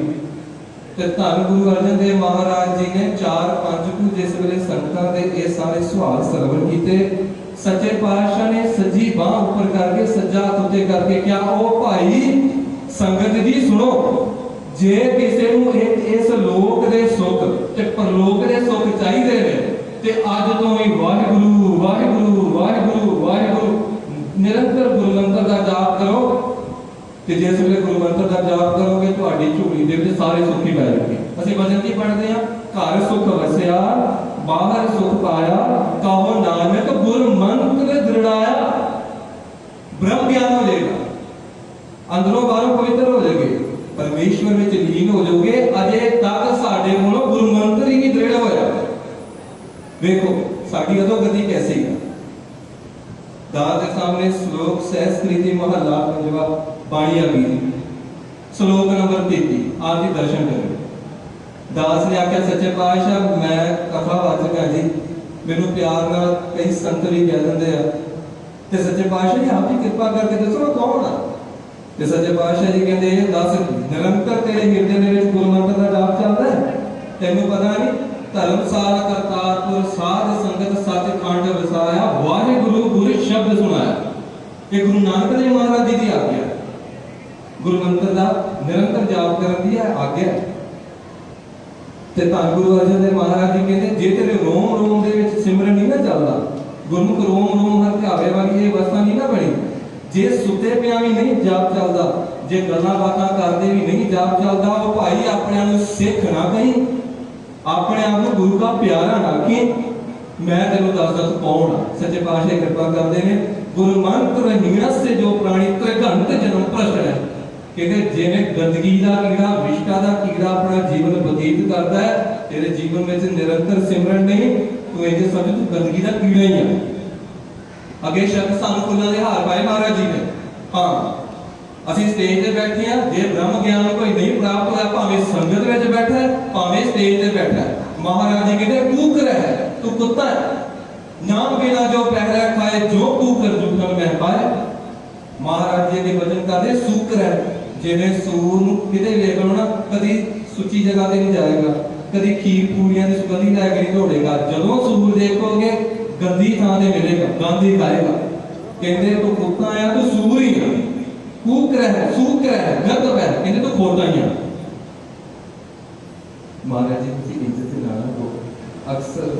ਤੇ ਧੰਨ ਗੁਰੂ ਅਰਜਨ ਦੇਵ ਮਹਾਰਾਜ ਜੀ ਨੇ 4-5 ਕੁ ਜਿਸ ਵੇਲੇ ਸੰਗਤਾਂ ਦੇ ਇਹ ਸਾਰੇ ਸਵਾਲ ਸਰਵਣ ਕੀਤੇ। ਸੱਚੇ ਪਾਤਸ਼ਾਹ ਨੇ ਸੱਜੀ ਬਾਹ ਉੱਪਰ ਕਰਕੇ, ਸੱਜਾ ਹੱਥ ਉੱਤੇ ਕਰਕੇ ਕਿਹਾ ਉਹ ਭਾਈ, ਸੰਗਤ ਜੀ ਸੁਣੋ, ਜੇ ਕਿਸੇ ਨੂੰ ਇਸ ਲੋਕ ਦੇ ਸੁੱਖ ਤੇ ਪਰਲੋਕ ਦੇ ਸੁੱਖ ਚਾਹੀਦੇ ਨੇ ਤੇ ਅੱਜ ਤੋਂ ਹੀ ਵਾਹਿਗੁਰੂ ਵਾਹਿਗੁਰੂ ਵਾਹਿਗੁਰੂ ਵਾਹਿਗੁਰੂ, ਨਿਰੰਤਰ ਗੁਰੂ ਦਾ ਜਾਪ ਕਰੋ। ਤੇ ਜਿਸ ਵੇਲੇ ਗੁਰੂ ਮੰਤਰ ਦਾ ਜਾਪ ਕਰੋਗੇ, ਤੁਹਾਡੀ ਝੋਲੀ ਦੇ ਵਿੱਚ ਸਾਰੇ ਸੁੱਖ ਪੈ ਜਾਣਗੇ। ਅਸੀਂ ਵਚਨ ਕੀ ਪੜ੍ਹਦੇ ਆ ਘਰ ਸੁਖ ਵਸਿਆ, ਬਾਹਰ ਸੁਖ ਪਾਇਆ, ਕਹੋ ਨਾਨਕ ਗੁਰ ਦ੍ਰਿੜਾਇਆ। ਬ੍ਰਹਮ ਗਿਆਨ ਹੋ ਜਾਏਗਾ। ਅੰਦਰੋਂ ਬਾਹਰੋਂ ਪਵਿੱਤਰ ਹੋ ਜਾਓਗੇ। ਪਰਮੇਸ਼ਵਰ ਵਿੱਚ ਲੀਨ ਹੋ ਜਾਓਗੇ। ਅਜੇ ਤੱਕ ਸਾਡੇ ਕੋਲੋਂ ਗੁਰੂ ਮੰਤਰ ਹੀ ਨਹੀਂ ਦ੍ਰਿੜ ਹੋਇਆ। ਵੇਖੋ, ਸਾਡੀ ਅਦੋਂ ਗਤੀ ਕੈਸੀ ਹੈ ਦਾਸ ਦੇ ਸਾਹਮਣੇ ਸ਼ਲੋਕ ਸਹਿਸਕ੍ਰਿਤੀ ਮਹੱਲਾ ਪੰਜਵਾ ਬਾਣੀ ਆ ਗਈ ਸ਼ਲੋਕ ਨੰਬਰ 33 ਆਪ ਜੀ ਦਰਸ਼ਨ ਕਰੋ। ਦਾਸ ਨੇ ਆਖਿਆ, ਸੱਚੇ ਪਾਤਸ਼ਾਹ, ਮੈਂ ਕਥਾ ਵਾਚਕ ਹਾਂ ਜੀ। ਮੈਨੂੰ ਪਿਆਰ ਨਾਲ ਕਈ ਸੰਤ ਵੀ ਕਹਿ ਦਿੰਦੇ ਆ। ਤੇ ਸੱਚੇ ਪਾਤਸ਼ਾਹ ਜੀ, ਆਪ ਜੀ ਕਿਰਪਾ ਕਰਕੇ ਦੱਸੋ ਮੈਂ ਕੌਣ ਆ? ਤੇ ਸੱਚੇ ਪਾਤਸ਼ਾਹ ਜੀ ਕਹਿੰਦੇ, ਦੱਸ, ਨਿਰੰਤਰ ਤੇਰੇ ਹਿਰਦੇ ਦੇ ਵਿੱਚ ਗੁਰੂ ਦਾ ਜਾਪ ਚੱਲਦਾ ਹੈ? ਤੈਨੂੰ ਪਤਾ ਨਹੀਂ? ਧਰਮਸਾਲ ਕਰਤਾਰਪੁਰ ਸਾਧ ਸੰਗਤ ਸੱਚਖੰਡ ਵਸਾਇਆ, ਵਾਹਿਗੁਰੂ ਗੁਰ ਸ਼ਬਦ ਸੁਣਾਇਆ। ਇਹ ਗੁਰੂ ਨਾਨਕ ਦੇਵ ਮਹਾਰਾਜ ਜੀ ਦੀ ਆਗਿਆ। ਗੁਰੂ ਮੰਤਰ ਦਾ ਨਿਰੰਤਰ ਜਾਪ ਕਰਨ ਦੀ ਹੈ ਆਗਿਆ। ਤੇ ਧੰਨ ਗੁਰੂ ਅਰਜਨ ਦੇਵ ਮਹਾਰਾਜ ਜੀ ਕਹਿੰਦੇ, ਜੇ ਤੇਰੇ ਰੋਮ ਰੋਮ ਦੇ ਵਿੱਚ ਸਿਮਰਨ ਨਹੀਂ ਨਾ ਚੱਲਦਾ, ਗੁਰਮੁਖ ਰੋਮ ਰੋਮ ਹਰ ਧਿਆਵੇ ਵਾਲੀ ਇਹ ਅਵਸਥਾ ਨਹੀਂ ਨਾ ਬਣੀ। ਜੇ ਸੁੱਤੇ ਪਿਆ ਵੀ ਨਹੀਂ ਜਾਪ ਚੱਲਦਾ, ਜੇ ਗੱਲਾਂ ਬਾਤਾਂ ਕਰਦੇ ਵੀ ਨਹੀਂ ਜਾਪ ਚੱਲਦਾ, ਉਹ ਭਾਈ ਆਪਣਿਆਂ ਨੂੰ ਸਿੱਖ ਨਾ ਕਹੀਂ ਆਪਣੇ ਆਪ ਨੂੰ ਗੁਰੂ ਦਾ ਪਿਆਰਾ ਨਾ ਕਿ ਮੈਂ ਤੈਨੂੰ ਦੱਸ ਦੱਸ ਕੌਣ ਆ? ਸੱਚੇ ਪਾਤਸ਼ਾਹ ਕਿਰਪਾ ਕਰਦੇ ਨੇ। ਗੁਰੂ ਮੰਤਰ ਹੀਣਸ ਸੇ ਜੋ ਪ੍ਰਾਣੀ ਤ੍ਰਿਗੰਤ ਜਨਮ ਪ੍ਰਸ਼ਟ ਹੈ। ਕਹਿੰਦੇ ਜਿਵੇਂ ਗੰਦਗੀ ਦਾ ਕੀੜਾ, ਵਿਸ਼ਟਾ ਦਾ ਕੀੜਾ ਆਪਣਾ ਜੀਵਨ ਬਤੀਤ ਕਰਦਾ ਹੈ, ਤੇਰੇ ਜੀਵਨ ਵਿੱਚ ਨਿਰੰਤਰ ਸਿਮਰਨ ਨਹੀਂ, ਤੂੰ ਇਹ ਸਮਝ ਤੂੰ ਗੰਦਗੀ ਦਾ ਕੀੜਾ ਹੀ ਆ। ਅੱਗੇ ਸ਼ਬਦ ਸਾਨੂੰ ਫੁੱਲਾਂ ਦੇ ਹਾਰ ਪਾਏ ਮਹਾਰਾਜ ਜੀ ਨੇ। ਹਾਂ, ਅਸੀਂ ਸਟੇਜ ਤੇ ਬੈਠੇ ਆ ਜੇ ਬ੍ਰਹਮ ਗਿਆਨ ਕੋਈ ਨਹੀਂ ਪ੍ਰਾਪਤ ਭਾਵੇਂ ਸੰਗਤ ਵਿੱਚ ਬੈਠਾ ਭਾਵੇਂ ਸਟੇਜ ਤੇ ਬੈਠਾ ਮਹਾਰਾਜ ਜੀ ਕਹਿੰਦੇ ਤੂੰ ਹੈ, ਤੂੰ ਕੁੱਤਾ ਨਾਮ ਬਿਨਾ ਜੋ ਪਹਿਰਾ ਖਾਏ, ਜੋ ਤੂੰ ਕਰ ਜੁਗਨ ਮਹਿ ਪਾਏ। ਮਹਾਰਾਜ ਜੀ ਦੇ ਵਚਨ ਕਰਦੇ, ਸੂਕਰ ਹੈ, ਜਿਵੇਂ ਸੂਰ ਨੂੰ ਕਿਤੇ ਵੇਖ ਲਓ ਨਾ, ਕਦੀ ਸੁੱਚੀ ਜਗ੍ਹਾ ਤੇ ਨਹੀਂ ਜਾਏਗਾ, ਕਦੀ ਖੀਰ ਪੂਰੀਆਂ ਦੀ ਸੁਗੰਧੀ ਲੈ ਕੇ ਨਹੀਂ ਜਦੋਂ ਸੂਰ ਦੇਖੋਗੇ, ਗੰਦੀ ਥਾਂ ਤੇ ਮਿਲੇਗਾ, ਗੰਦੀ ਖਾਏਗਾ। ਕਹਿੰਦੇ, ਤੂੰ ਕੁੱਤਾ ਆ ਤੂੰ ਸੂਰ ਹੀ ਆ ਕੂਕ ਰਹਿ ਸੂਕ ਰਹਿ ਗਦਬ ਹੈ। ਕਹਿੰਦੇ, ਤੂੰ ਖੋਟਾ ਹੀ ਆ। ਮਹਾਰਾਜ ਜੀ ਦੀ ਇੱਜ਼ਤ ਨਾਲ ਕੋ ਅਕਸਰ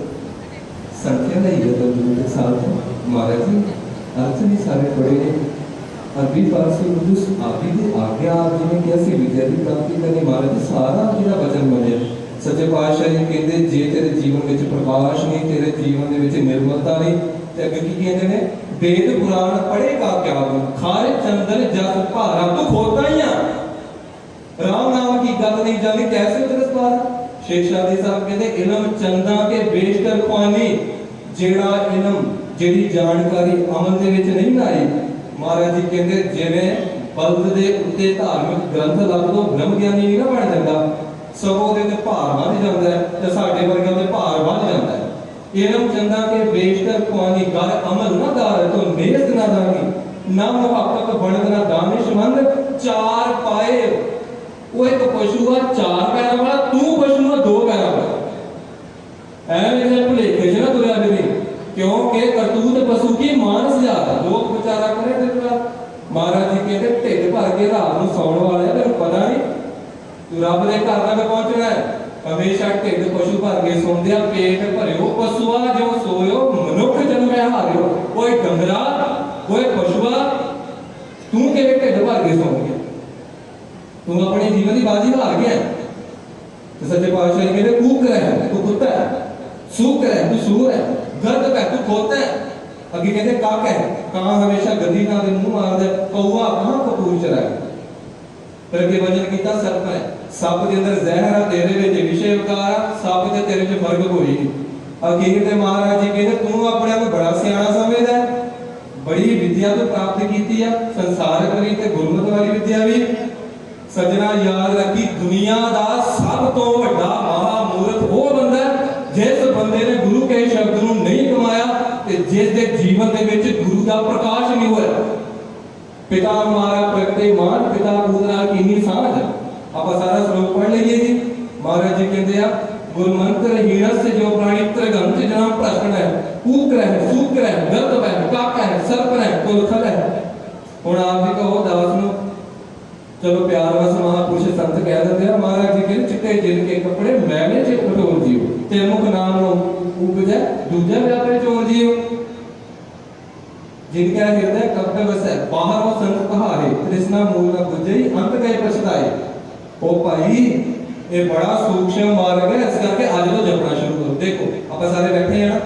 ਸੰਖਿਆ ਦਾ ਹੀ ਹੈ ਦੂਰ ਸਾਥ। ਮਹਾਰਾਜ ਜੀ ਅਰਥ ਵੀ ਸਾਰੇ ਪੜੇ ਨੇ। ਅਰਬੀ ਫਾਰਸੀ ਉਰਦੂ ਆਪੀ ਦੀ ਆਗਿਆ ਆਪ ਜੀ ਨੇ ਕਿਹਾ ਸੀ ਵਿਦਿਆ ਦੀ ਪ੍ਰਾਪਤੀ ਕਰਨੀ ਮਹਾਰਾਜ ਸਾਰਾ ਜਿਹੜਾ ਵਚਨ ਬਣਿਆ ਸੱਚੇ ਪਾਤਸ਼ਾਹ ਜੀ ਕਹਿੰਦੇ, ਜੇ ਤੇਰੇ ਜੀਵਨ ਵਿੱਚ ਪ੍ਰਕਾਸ਼ ਨਹੀਂ, ਤੇਰੇ ਜੀਵਨ ਦੇ ਵਿੱਚ ਨਿਰਮਲਤਾ ਨਹੀਂ, ਤੇ ਅੱਗੇ ਕੀ ਕਹਿੰਦੇ ਨੇ? ਵੇਦ ਪੁਰਾਣ ਪੜ੍ਹੇਗਾ ਕਿਆ ਖਾਰੇ ਚੰਦਨ ਜਸ ਭਾਰਾ ਤੂੰ ਖੋਤਾ ਹੀ ਆ ਰਾਮ ਨਾਮ ਕੀ ਗੱਲ ਨਹੀਂ ਜਾਂਦੀ ਕੈਸੇ ਉਤਰਸ ਪਾਰ ਸ਼ੇਖ ਸ਼ਾਦੀ ਸਾਹਿਬ ਕਹਿੰਦੇ ਇਲਮ ਚੰਦਾ ਕੇ ਬੇਸ਼ਕਰ ਖਵਾਨੀ, ਜਿਹੜਾ ਇਲਮ ਜਿਹੜੀ ਜਾਣਕਾਰੀ ਅਮਲ ਦੇ ਵਿੱਚ ਨਹੀਂ ਲਾਈ ਮਹਾਰਾਜ ਜੀ ਕਹਿੰਦੇ, ਜਿਵੇਂ ਬਲਦ ਦੇ ਉੱਤੇ ਧਾਰਮਿਕ ਗ੍ਰੰਥ ਲੱਭ ਦੋ ਬ੍ਰਹਮ ਗਿਆਨੀ ਨਹੀਂ ਨਾ ਬਣ ਜਾਂਦਾ। ਸਗੋਂ ਉਹਦੇ ਤੇ ਭਾਰ ਵੱਧ ਜਾਂਦਾ ਹੈ ਤੇ ਸਾਡੇ ਵਰਗਿਆਂ ਤੇ ਭਾਰ ਵੱਧ ਜਾਂਦਾ ਹੈ। ਇਲਮ ਚੰਦਾ ਕੇ ਬੇਸ਼ਕਰ ਖਵਾਨੀ, ਗੱਲ ਅਮਲ ਨਾ ਦਾਰ, ਤੋਂ ਨੇਤ ਨਾ ਦਾਨੀ, ਨਾ ਮੁਹੱਕਕ ਬਣਦ ਨਾ ਦਾਨਿਸ਼ਮੰਦ ਚਾਰ ਪਾਏ ਉਹ ਇੱਕ ਪਸ਼ੂ ਆ, ਚਾਰ ਪੈਰਾਂ ਵਾਲਾ, ਤੂੰ ਪਸ਼ੂ ਆ, ਦੋ ਪੈਰਾਂ ਵਾਲਾ। ਐਵੇਂ ਜੇ ਭੁਲੇਖੇ ਚ ਤੁਰਿਆ ਫਿਰੇ। ਕਿਉਂਕਿ ਕਰਤੂਤ ਪਸ਼ੂ ਕੀ? ਮਾਨਸ ਜਾਤ ਲੋਕ ਵਿਚਾਰਾ ਕਰੇ ਤੇਰਾ ਮਹਾਰਾਜ ਜੀ ਕਹਿੰਦੇ, ਢਿੱਡ ਭਰ ਕੇ ਰਾਤ ਨੂੰ ਸੌਣ ਵਾਲਾ ਤੈਨੂੰ ਪਤਾ ਨਹੀਂ। ਤੂੰ ਰੱਬ ਦੇ ਘਰ ਤੱਕ ਪਹੁੰਚਣਾ ਹੈ। ਹਮੇਸ਼ਾ ਢਿੱਡ ਪਸ਼ੂ ਭਰ ਕੇ ਸੌਂਦੇ ਆ, ਪੇਟ ਭਰਿਓ ਪਸ਼ੂਆ ਜੋ ਸੋਇਓ, ਮਨੁੱਖ ਜਨਮੈ ਹਾਰਿਓ। ਓਏ ਡੰਗਰਾ, ਕੋਈ ਪਸ਼ੂਆ ਤੂੰ ਕਿਵੇਂ ਢਿੱਡ ਭਰ ਕੇ ਸੌਂ ਗਿਆ ਤੂੰ ਆਪਣੇ ਹਾਰ ਗਿਆ। ਤੇ ਸੱਚੇ ਪਾਤਸ਼ਾਹ ਜੀ ਕਹਿੰਦੇ ਕੂਕ ਰਹਿ ਤੂੰ ਕੁੱਤਾ ਹੈ ਸੂਕ ਰਹਿ ਤੂੰ ਸੂਰ ਹੈ ਗਰਦ ਪੈ ਤੂੰ ਖੋਤਾ ਹੈ। ਅੱਗੇ ਕਹਿੰਦੇ ਕਾਕ ਹੈ ਕਾਂ ਹਮੇਸ਼ਾ ਗਦੀ ਨਾਲ ਦੇ ਮੂੰਹ ਮਾਰਦਾ ਹੈ, ਕਊਆ ਕਪੂਰ ਚਰਾਏ ਫਿਰ ਅੱਗੇ ਵਜਨ ਕੀਤਾ ਸਰਪ ਹੈ ਸੱਪ ਦੇ ਅੰਦਰ ਜ਼ਹਿਰ ਆ ਤੇਰੇ ਵਿੱਚ ਵਿਸ਼ੇ ਵਿਕਾਰ ਆ ਸੱਪ ਤੇ ਤੇਰੇ ਵਿੱਚ ਫ਼ਰਕ ਕੋਈ ਨਹੀਂ। ਅਖੀਰ ਤੇ ਮਹਾਰਾਜ ਜੀ ਕਹਿੰਦੇ ਤੂੰ ਆਪਣੇ ਆਪ ਨੂੰ ਬੜਾ ਸਿਆਣਾ ਸਮਝਦਾ ਬੜੀ ਵਿਦਿਆ ਤੋਂ ਪ੍ਰਾਪਤ ਕੀਤੀ ਆ ਸੰਸਾਰਕ ਵਾਲੀ ਤੇ ਗੁਰਮਤਿ ਵਾਲੀ ਵਿਦਿਆ ਵੀ। ਸੱਜਣਾ ਯਾਦ ਰੱਖੀ, ਦੁਨੀਆ ਦਾ ਸਭ ਤੋਂ ਵੱਡਾ ਮਹਾਮੂਰਖ ਉਹ ਬੰਦਾ ਜਿਸ ਬੰਦੇ ਨੇ ਗੁਰੂ ਕੇ ਸ਼ਬਦ ਨੂੰ ਨਹੀਂ ਕਮਾਇਆ ਤੇ ਜਿਸ ਦੇ ਜੀਵਨ ਦੇ ਵਿੱਚ ਗੁਰੂ ਦਾ ਪ੍ਰਕਾਸ਼ ਨਹੀਂ ਹੋਇਆ। ਪਿਤਾ ਮਾਰਾ ਪ੍ਰਗਟੇ ਮਾਨ, ਪਿਤਾ ਪੁੱਤ ਨਾਲ ਕੀਨੀ ਸਾਂਝ ਆਪਾਂ ਸਾਰਾ ਸ਼ਲੋਕ ਪੜ੍ਹ ਲਈਏ ਜੀ। ਮਹਾਰਾਜ ਜੀ ਕਹਿੰਦੇ ਆ, ਗੁਰਮੰਤਰ ਹੀਰਸ ਜੋ ਪ੍ਰਾਣੀ ਤ੍ਰਿਗੰਤ ਜਨਾ ਪ੍ਰਸ਼ਨ ਹੈ। ਕੂਕ ਰਹਿ, ਸੂਕ ਰਹਿ ਗਰਦ ਹੈ ਕਾਕ ਹੈ, ਸਰਪ ਹੈ ਕੁਲਖਲ ਹੈ ਹੁਣ ਆਪ ਜੀ ਕਹੋ, ਦਾਸ ਨੂੰ चलो प्यार बस महापुरुष संत कह देते हैं, महाराज जी के चिट्टे जिन के कपड़े કે जे મેને જે ते मुख नाम મુખ उपजे, दूजे દૂજા વ્યાપે ચોર जिन जिनका हृदय कपट बस है बाहर वो संत कहा है कृष्णा मूल न बुझे अंत गए पछताए ओ भाई, ये बड़ा सूक्ष्म मार्ग है, इस करके आज तो जपना शुरू करो। देखो, आप सारे बैठे हैं ना?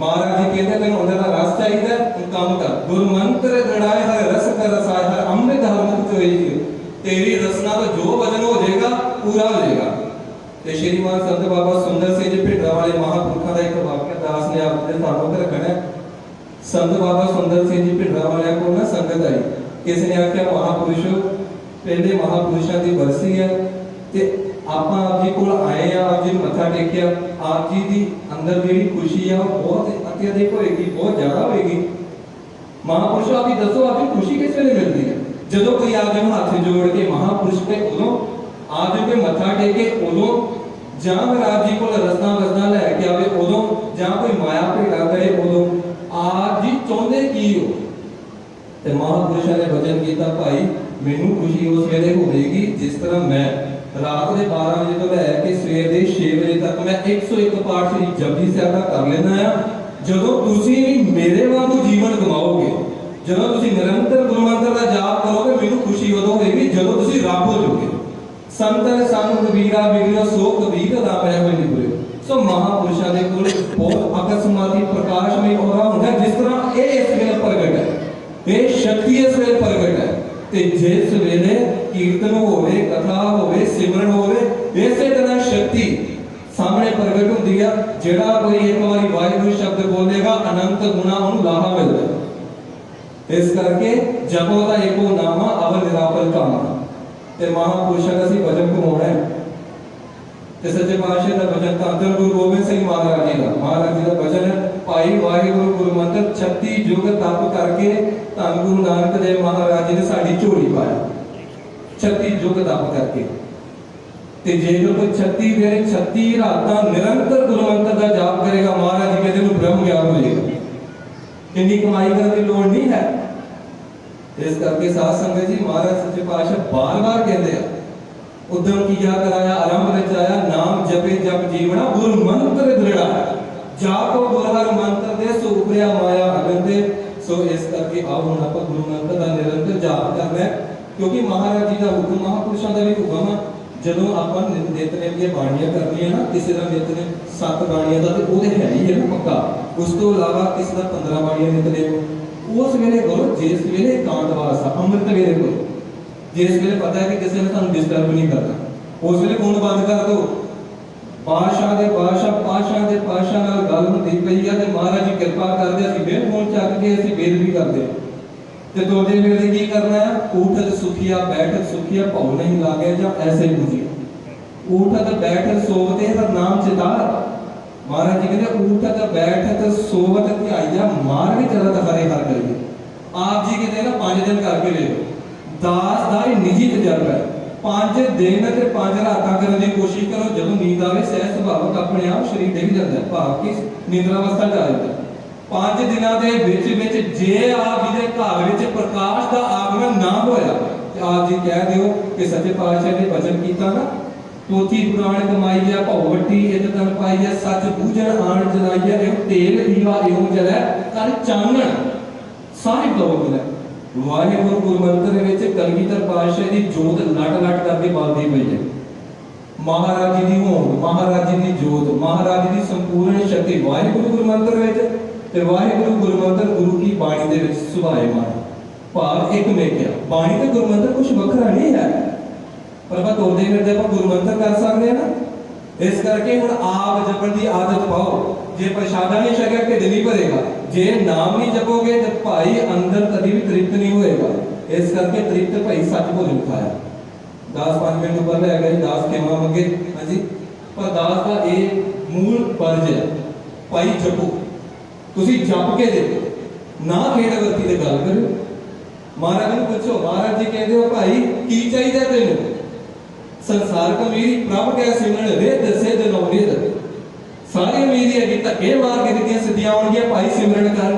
महाराज जी कहते हैं तेन उधर का रस चाहिए काम कर। गुरु मंत्र जड़ाए हर रस कर रसाय हर अमृत हर मुख चोरी ਤੇਰੀ ਰਸਨਾ ਤੋਂ ਜੋ ਵਜਨ ਹੋ ਜਾਏਗਾ, ਪੂਰਾ ਹੋ ਜਾਏਗਾ। ਤੇ ਸ਼੍ਰੀਮਾਨ ਸੰਤ ਬਾਬਾ ਸੁੰਦਰ ਸਿੰਘ ਜੀ ਭਿੰਡਰਾ ਵਾਲੇ ਮਹਾਪੁਰਖਾਂ ਦਾ ਇੱਕ ਵਾਕਿਆ ਦਾਸ ਨੇ ਆਪ ਸਾਹਮਣੇ ਰੱਖਣਾ ਸੰਤ ਬਾਬਾ ਸੁੰਦਰ ਸਿੰਘ ਜੀ ਭਿੰਡਰਾ ਵਾਲਿਆਂ ਕੋਲ ਨਾ ਸੰਗਤ ਆਈ। ਕਿਸੇ ਨੇ ਆਖਿਆ, ਮਹਾਪੁਰਸ਼ੋ ਪਹਿਲੇ ਮਹਾਪੁਰਸ਼ਾਂ ਦੀ ਵਰਸੀ ਹੈ ਤੇ ਆਪਾਂ ਆਪ ਜੀ ਕੋਲ ਆਏ ਆ ਆਪ ਜੀ ਮੱਥਾ ਟੇਕਿਆ। ਆਪ ਜੀ ਦੀ ਅੰਦਰ ਜਿਹੜੀ ਖੁਸ਼ੀ ਆ, ਉਹ ਬਹੁਤ ਅਤਿਆਧਿਕ ਹੋਏਗੀ, ਬਹੁਤ ਜ਼ਿਆਦਾ ਹੋਏਗੀ। ਮਹਾਪੁਰਸ਼ੋ ਆਪ ਜੀ ਦੱਸੋ, ਆਪ ਜੀ ਖੁਸ਼ੀ ਕਿਸ ਵੇਲੇ ਮਿਲਦੀ ਹੈ? ਜਦੋਂ ਕੋਈ ਆਪ ਨੂੰ ਹੱਥ ਜੋੜ ਕੇ ਮਹਾਪੁਰਸ਼ ਤੇ ਉਦੋਂ ਆਪ ਜੀ ਮੱਥਾ ਟੇਕੇ ਉਦੋਂ ਜਾਂ ਫਿਰ ਜੀ ਕੋਲ ਰਸਨਾ ਵਸਨਾ ਲੈ ਕੇ ਆਵੇ, ਉਦੋਂ ਜਾਂ ਕੋਈ ਮਾਇਆ ਭੇਟਾ ਕਰੇ, ਉਦੋਂ ਆਪ ਜੀ ਚਾਹੁੰਦੇ ਕੀ ਹੋ? ਤੇ ਮਹਾਪੁਰਸ਼ਾਂ ਨੇ ਵਚਨ ਕੀਤਾ, ਭਾਈ, ਮੈਨੂੰ ਖੁਸ਼ੀ ਉਸ ਵੇਲੇ ਹੋਵੇਗੀ ਜਿਸ ਤਰ੍ਹਾਂ ਮੈਂ ਰਾਤ ਦੇ 12 ਵਜੇ ਤੋਂ ਲੈ ਕੇ ਸਵੇਰ ਦੇ 6 ਵਜੇ ਤੱਕ ਮੈਂ 101 ਪਾਠ ਸ੍ਰੀ ਜਪਜੀ ਸਾਹਿਬ ਦਾ ਕਰ ਲੈਣਾ ਆ ਜਦੋਂ ਤੁਸੀਂ ਵੀ ਮੇਰੇ ਵਾਂਗੂ ਜੀਵਨ ਗਵਾਓਗੇ ਜਦੋਂ ਤੁਸੀਂ ਨਿਰੰਤਰ ਗੁਰਮੰਤਰ ਦਾ ਜਾਪ ਕਰੋਗੇ ਮੈਨੂੰ ਖੁਸ਼ੀ ਉਦੋਂ ਹੋਏਗੀ ਜਦੋਂ ਤੁਸੀਂ ਰੱਬ ਹੋ ਜਾਓਗੇ। ਸੰਤਨ ਸੰਗ ਕਬੀਰਾ ਬਿਗੜਿਓ ਸੋ ਕਬੀਰ ਦਾ ਪਿਆ ਹੋਏ ਨਿਕਲਿਓ ਸੋ ਮਹਾਪੁਰਸ਼ਾਂ ਦੇ ਕੋਲ ਬਹੁਤ ਅਕਸਮਾਤੀ ਪ੍ਰਕਾਸ਼ਮਈ ਔਰਾ ਹੁੰਦਾ ਹੈ, ਜਿਸ ਤਰ੍ਹਾਂ ਇਹ ਇਸ ਵੇਲੇ ਪ੍ਰਗਟ ਹੈ। ਇਹ ਸ਼ਕਤੀ ਇਸ ਵੇਲੇ ਪ੍ਰਗਟ ਹੈ। ਤੇ ਜਿਸ ਵੇਲੇ ਕੀਰਤਨ ਹੋਵੇ ਕਥਾ ਹੋਵੇ ਸਿਮਰਨ ਹੋਵੇ ਇਸੇ ਤਰ੍ਹਾਂ ਸ਼ਕਤੀ ਸਾਹਮਣੇ ਪ੍ਰਗਟ ਹੁੰਦੀ ਆ ਜਿਹੜਾ ਕੋਈ ਇੱਕ ਵਾਰੀ ਵਾਹਿਗੁਰੂ ਸ਼ਬਦ ਬੋਲੇਗਾ ਅਨੰਤ ਗੁਣਾ ਉਹਨੂੰ ਲਾਹਾ ਮਿਲਦਾ ਹੈ। ਇਸ ਕਰਕੇ ਜਪੋ ਦਾ ਏਕੋ ਨਾਮਾ ਅਵਰ ਨਿਰਾਪਲ ਕਾਮ। ਤੇ ਮਹਾਪੁਰਸ਼ਾਂ ਦਾ ਅਸੀਂ ਵਜਨ ਕਮਾਉਣਾ ਹੈ। ਤੇ ਸੱਚੇ ਪਾਤਸ਼ਾਹ ਦਾ ਵਚਨ ਤਾਂ ਗੁਰੂ ਗੋਬਿੰਦ ਸਿੰਘ ਮਹਾਰਾਜ ਜੀ ਦਾ। ਮਹਾਰਾਜ ਜੀ ਦਾ ਵਚਨ ਹੈ, ਭਾਈ ਵਾਹਿਗੁਰੂ ਗੁਰਮੰਤਰ 36 ਯੁਗ ਤਪ ਕਰਕੇ ਧੰਨ ਗੁਰੂ ਨਾਨਕ ਦੇਵ ਮਹਾਰਾਜ ਜੀ ਨੇ ਸਾਡੀ ਝੋਲੀ ਪਾਇਆ 36 ਯੁਗ ਤਪ ਕਰਕੇ। ਤੇ ਜੇ ਜੋ ਕੋਈ 36 ਦਿਨ 36 ਰਾਤਾਂ ਨਿਰੰਤਰ ਗੁਰਮੰਤਰ ਦਾ ਜਾਪ ਕਰੇਗਾ, ਮਹਾਰਾਜ ਜੀ ਕਹਿੰਦੇ ਨੂੰ ਬ੍ਰਹਮ ਗਿਆਨ ਹੋ ਜਾਏਗਾ ਇੰਨੀ ਕਮਾਈ ਕਰਨ ਦੀ ਲੋੜ ਨਹੀਂ ਹੈ। ਇਸ ਕਰਕੇ ਸਾਧ ਸੰਗਤ ਜੀ ਮਹਾਰਾਜ ਸੱਚੇ ਪਾਤਸ਼ਾਹ ਬਾਰ-ਬਾਰ ਕਹਿੰਦੇ ਆ, ਉਦਮ ਕੀਆ ਕਰਾਇਆ, ਆਰੰਭ ਰਚਾਇਆ ਨਾਮ ਜਪੇ ਜਪ ਜੀਵਣਾ, ਗੁਰ ਮੰਤਰ ਦ੍ਰਿੜਾ ਜਾਪੋ ਗੁਰ ਹਰ ਮੰਤਰ ਦੇ, ਸੋ ਉਪਰਿਆ ਮਾਇਆ ਅਗਨ ਸੋ ਇਸ ਕਰਕੇ ਆਓ ਹੁਣ ਆਪਾਂ ਗੁਰੂ ਮੰਤਰ ਦਾ ਨਿਰੰਤਰ ਜਾਪ ਕਰਨਾ ਕਿਉਂਕਿ ਮਹਾਰਾਜ ਜੀ ਦਾ ਹੁਕਮ ਮਹਾਪੁਰਸ਼ਾਂ ਦਾ ਵੀ ਹੁਕਮ ਆ। ਜਦੋਂ ਆਪਾਂ ਨਿਤਨੇਮ ਦੀਆਂ ਬਾਣੀਆਂ ਕਰਨੀਆਂ ਨਾ, ਕਿਸੇ ਦਾ ਨਿਤਨੇਮ ਸੱਤ ਬਾਣੀਆਂ ਦਾ ਤੇ ਉਹਦੇ ਹੈ ਹੀ ਹੈ ਨਾ ਪੱਕਾ। ਉਸ ਤੋਂ ਇਲਾਵਾ ਕਿਸੇ ਦਾ 15 ਬਾਣੀਆਂ ਨਿਤਨੇਮ ਉਸ ਵੇਲੇ ਕਰੋ ਜਿਸ ਵੇਲੇ ਇਕਾਂਤ ਵਾਸਾ ਅੰਮ੍ਰਿਤ ਵੇਲੇ ਕਰੋ ਜਿਸ ਵੇਲੇ ਪਤਾ ਹੈ ਕਿ ਕਿਸੇ ਨੇ ਤੁਹਾਨੂੰ ਡਿਸਟਰਬ ਨਹੀਂ ਕਰਨਾ ਉਸ ਵੇਲੇ ਫੋਨ ਬੰਦ ਕਰ ਦਿਓ ਪਾਸ਼ਾ ਦੇ ਪਾਸ਼ਾ ਪਾਸ਼ਾ ਦੇ ਪਾਸ਼ਾ ਨਾਲ ਗੱਲ ਹੁੰਦੀ ਪਈ ਆ ਤੇ ਮਹਾਰਾਜ ਜੀ ਕਿਰਪਾ ਕਰਦੇ, ਅਸੀਂ ਫੇਰ ਫੋਨ ਚੱਕ ਕੇ ਅਸੀਂ ਬੇਦ ਵੀ ਕਰਦੇ। ਹਾਂ। ਤੇ ਦੋਦੇ ਵੇਲੇ ਕੀ ਕਰਨਾ ਹੈ? ਉਠਤ ਸੁਖੀਆ ਬੈਠਤ ਸੁਖੀਆ ਭਉ ਨਹੀਂ ਲਾਗੇ ਜਾਂ ਐਸੇ ਬੁਝੀ। ਉਠਤ ਬੈਠਤ ਸੋਵਤੇ ਹਰ ਨਾਮ ਚਿਤਾਰ। ਮਹਾਰਾਜ ਜੀ ਕਹਿੰਦੇ ਉਠਤ ਬੈਠਤ ਸੋਵਤ ਧਿਆਈਆ ਮਾਰਗ ਚਲਤ ਹਰੇ ਹਰ ਕਰੀਏ। ਆਪ ਜੀ ਕਹਿੰਦੇ ਨਾ, ਪੰਜ ਦਿਨ ਕਰਕੇ ਲੈ ਲਓ। ਦਾਸ ਦਾ ਇਹ ਨਿੱਜੀ ਤਜਰਬਾ ਹੈ। ਪੰਜ ਦਿਨ ਤੇ ਪੰਜ ਰਾਤਾਂ ਕਰਨ ਦੀ ਕੋਸ਼ਿਸ਼ ਕਰੋ, ਜਦੋਂ ਨੀਂਦ ਆਵੇ ਸਹਿ ਸੁਭਾਵਕ ਆਪਣੇ ਆਪ ਸਰੀਰ ਡਿੱਗ ਜਾਂਦਾ ਹੈ। ਭਾਵ ਕਿ ਨਿੰਦਰਾ ਅਵਸਥਾ ਚ ਆ ਜਾਂਦਾ ਹੈ। ਪੰਜ ਦਿਨਾਂ ਦੇ ਵਿੱਚ ਵਿੱਚ ਜੇ ਆਪ ਜੀ ਘਰ ਵਿੱਚ ਪ੍ਰਕਾਸ਼ ਦਾ ਆਗਮਨ ਨਾ ਹੋਇਆ, ਤੇ ਆਪ ਜੀ ਕਹਿ ਦਿਓ ਕਿ ਸੱਚੇ ਪਾਤਸ਼ਾਹ ਨੇ ਵਚਨ ਕੀਤਾ ਨਾ। ਪੋਥੀ ਪੁਰਾਣ ਕਮਾਈਆ ਭਉਵੱਟੀ ਇਤ ਤਨ ਪਾਈਆ ਸੱਚ ਬੂਝਣ, ਆਣ ਜਲਾਈਆ, ਇਹ ਤੇਲ ਦੀਵਾ ਇਉਂ ਜਲੈ ਕਰ ਚਾਨਣ ਸਾਹਿਬ ਲੋਕ ਲੈ ਵਾਹਿਗੁਰੂ ਗੁਰਮੰਤਰ ਵਿੱਚ ਕਲਗੀਧਰ ਪਾਤਸ਼ਾਹ ਦੀ ਜੋਤ ਲਟ ਲਟ ਕਰਦੀ ਬਲਦੀ ਪਈ ਹੈ। ਮਹਾਰਾਜ ਜੀ ਦੀ ਹੋਂਦ, ਮਹਾਰਾਜ ਜੀ ਦੀ ਜੋਤ, ਮਹਾਰਾਜ ਜੀ ਦੀ ਸੰਪੂਰਨ ਸ਼ਕਤੀ, ਵਾਹਿਗੁਰੂ ਗੁਰਮੰਤਰ ਵਿੱਚ ਤੇ ਵਾਹਿਗੁਰੂ ਗੁਰਮੰਤਰ ਗੁਰੂ ਕੀ ਬਾਣੀ ਦੇ ਵਿੱਚ ਸੁਭਾਏਮਾਨ ਭਾਵ ਇੱਕ ਮੇਕਿਆ ਬਾਣੀ ਤੇ ਗੁਰਮੰਤਰ ਕੁਝ ਵੱਖਰਾ ਨਹੀਂ ਹੈ। ਪਰ ਆਪਾਂ ਤੋੜਦੇ ਫਿਰਦੇ ਆਪਾਂ ਗੁਰਮੰਤਰ ਕਰ ਸਕਦੇ ਆ ਨਾ। ਇਸ ਕਰਕੇ ਹੁਣ ਆਪ ਜਪਣ ਦੀ ਆਦਤ ਪਾਓ। ਜੇ ਪ੍ਰਸ਼ਾਦਾ ਨਹੀਂ ਛਕਿਆ, ਢਿੱਡ ਨਹੀਂ ਭਰੇਗਾ। ਜੇ ਨਾਮ ਨਹੀਂ ਜਪੋਗੇ, ਤੇ ਭਾਈ ਅੰਦਰ ਕਦੀ ਵੀ ਤ੍ਰਿਪਤ ਨਹੀਂ ਹੋਏਗਾ। ਇਸ ਕਰਕੇ ਤ੍ਰਿਪਤ ਭਾਈ ਸੱਚ ਭੋਜਨ ਖਾਇਆ ਦਾਸ 5 ਮਿੰਟ ਉੱਪਰ ਲੈ ਗਏ, ਦਾਸ ਕਿਵੇਂ ਮੰਗੇ। ਹਾਂਜੀ। ਪਰ ਦਾਸ ਦਾ ਇਹ ਮੂਲ ਫਰਜ਼ ਹੈ, ਭਾਈ ਜਪੋ। ਤੁਸੀਂ ਜਪ ਕੇ ਦੇਖੋ। ਨਾ ਖੇਡ ਵਰਤੀ ਤੇ ਗੱਲ ਕਰੋ ਮਹਾਰਾਜ ਨੂੰ ਪੁੱਛੋ, ਮਹਾਰਾਜ ਜੀ ਕਹਿੰਦੇ ਹੋ, ਭਾਈ, ਕੀ ਚਾਹੀਦਾ ਤੈਨੂੰ? ਸੰਸਾਰ ਕਾ ਮੇਰੀ ਪ੍ਰਭ ਕੈ ਸਿਮਰਨ ਰਿੱਧ ਸਿੱਧ ਨੌਰਿਧ ਸਾਰੇ ਮੇਰੀ ਅਗੇ ਧੱਕੇ ਮਾਰ ਕੇ ਦਿੱਤੀਆਂ, ਸਿੱਧੀਆਂ ਆਉਣਗੀਆਂ, ਭਾਈ, ਸਿਮਰਨ ਕਰ।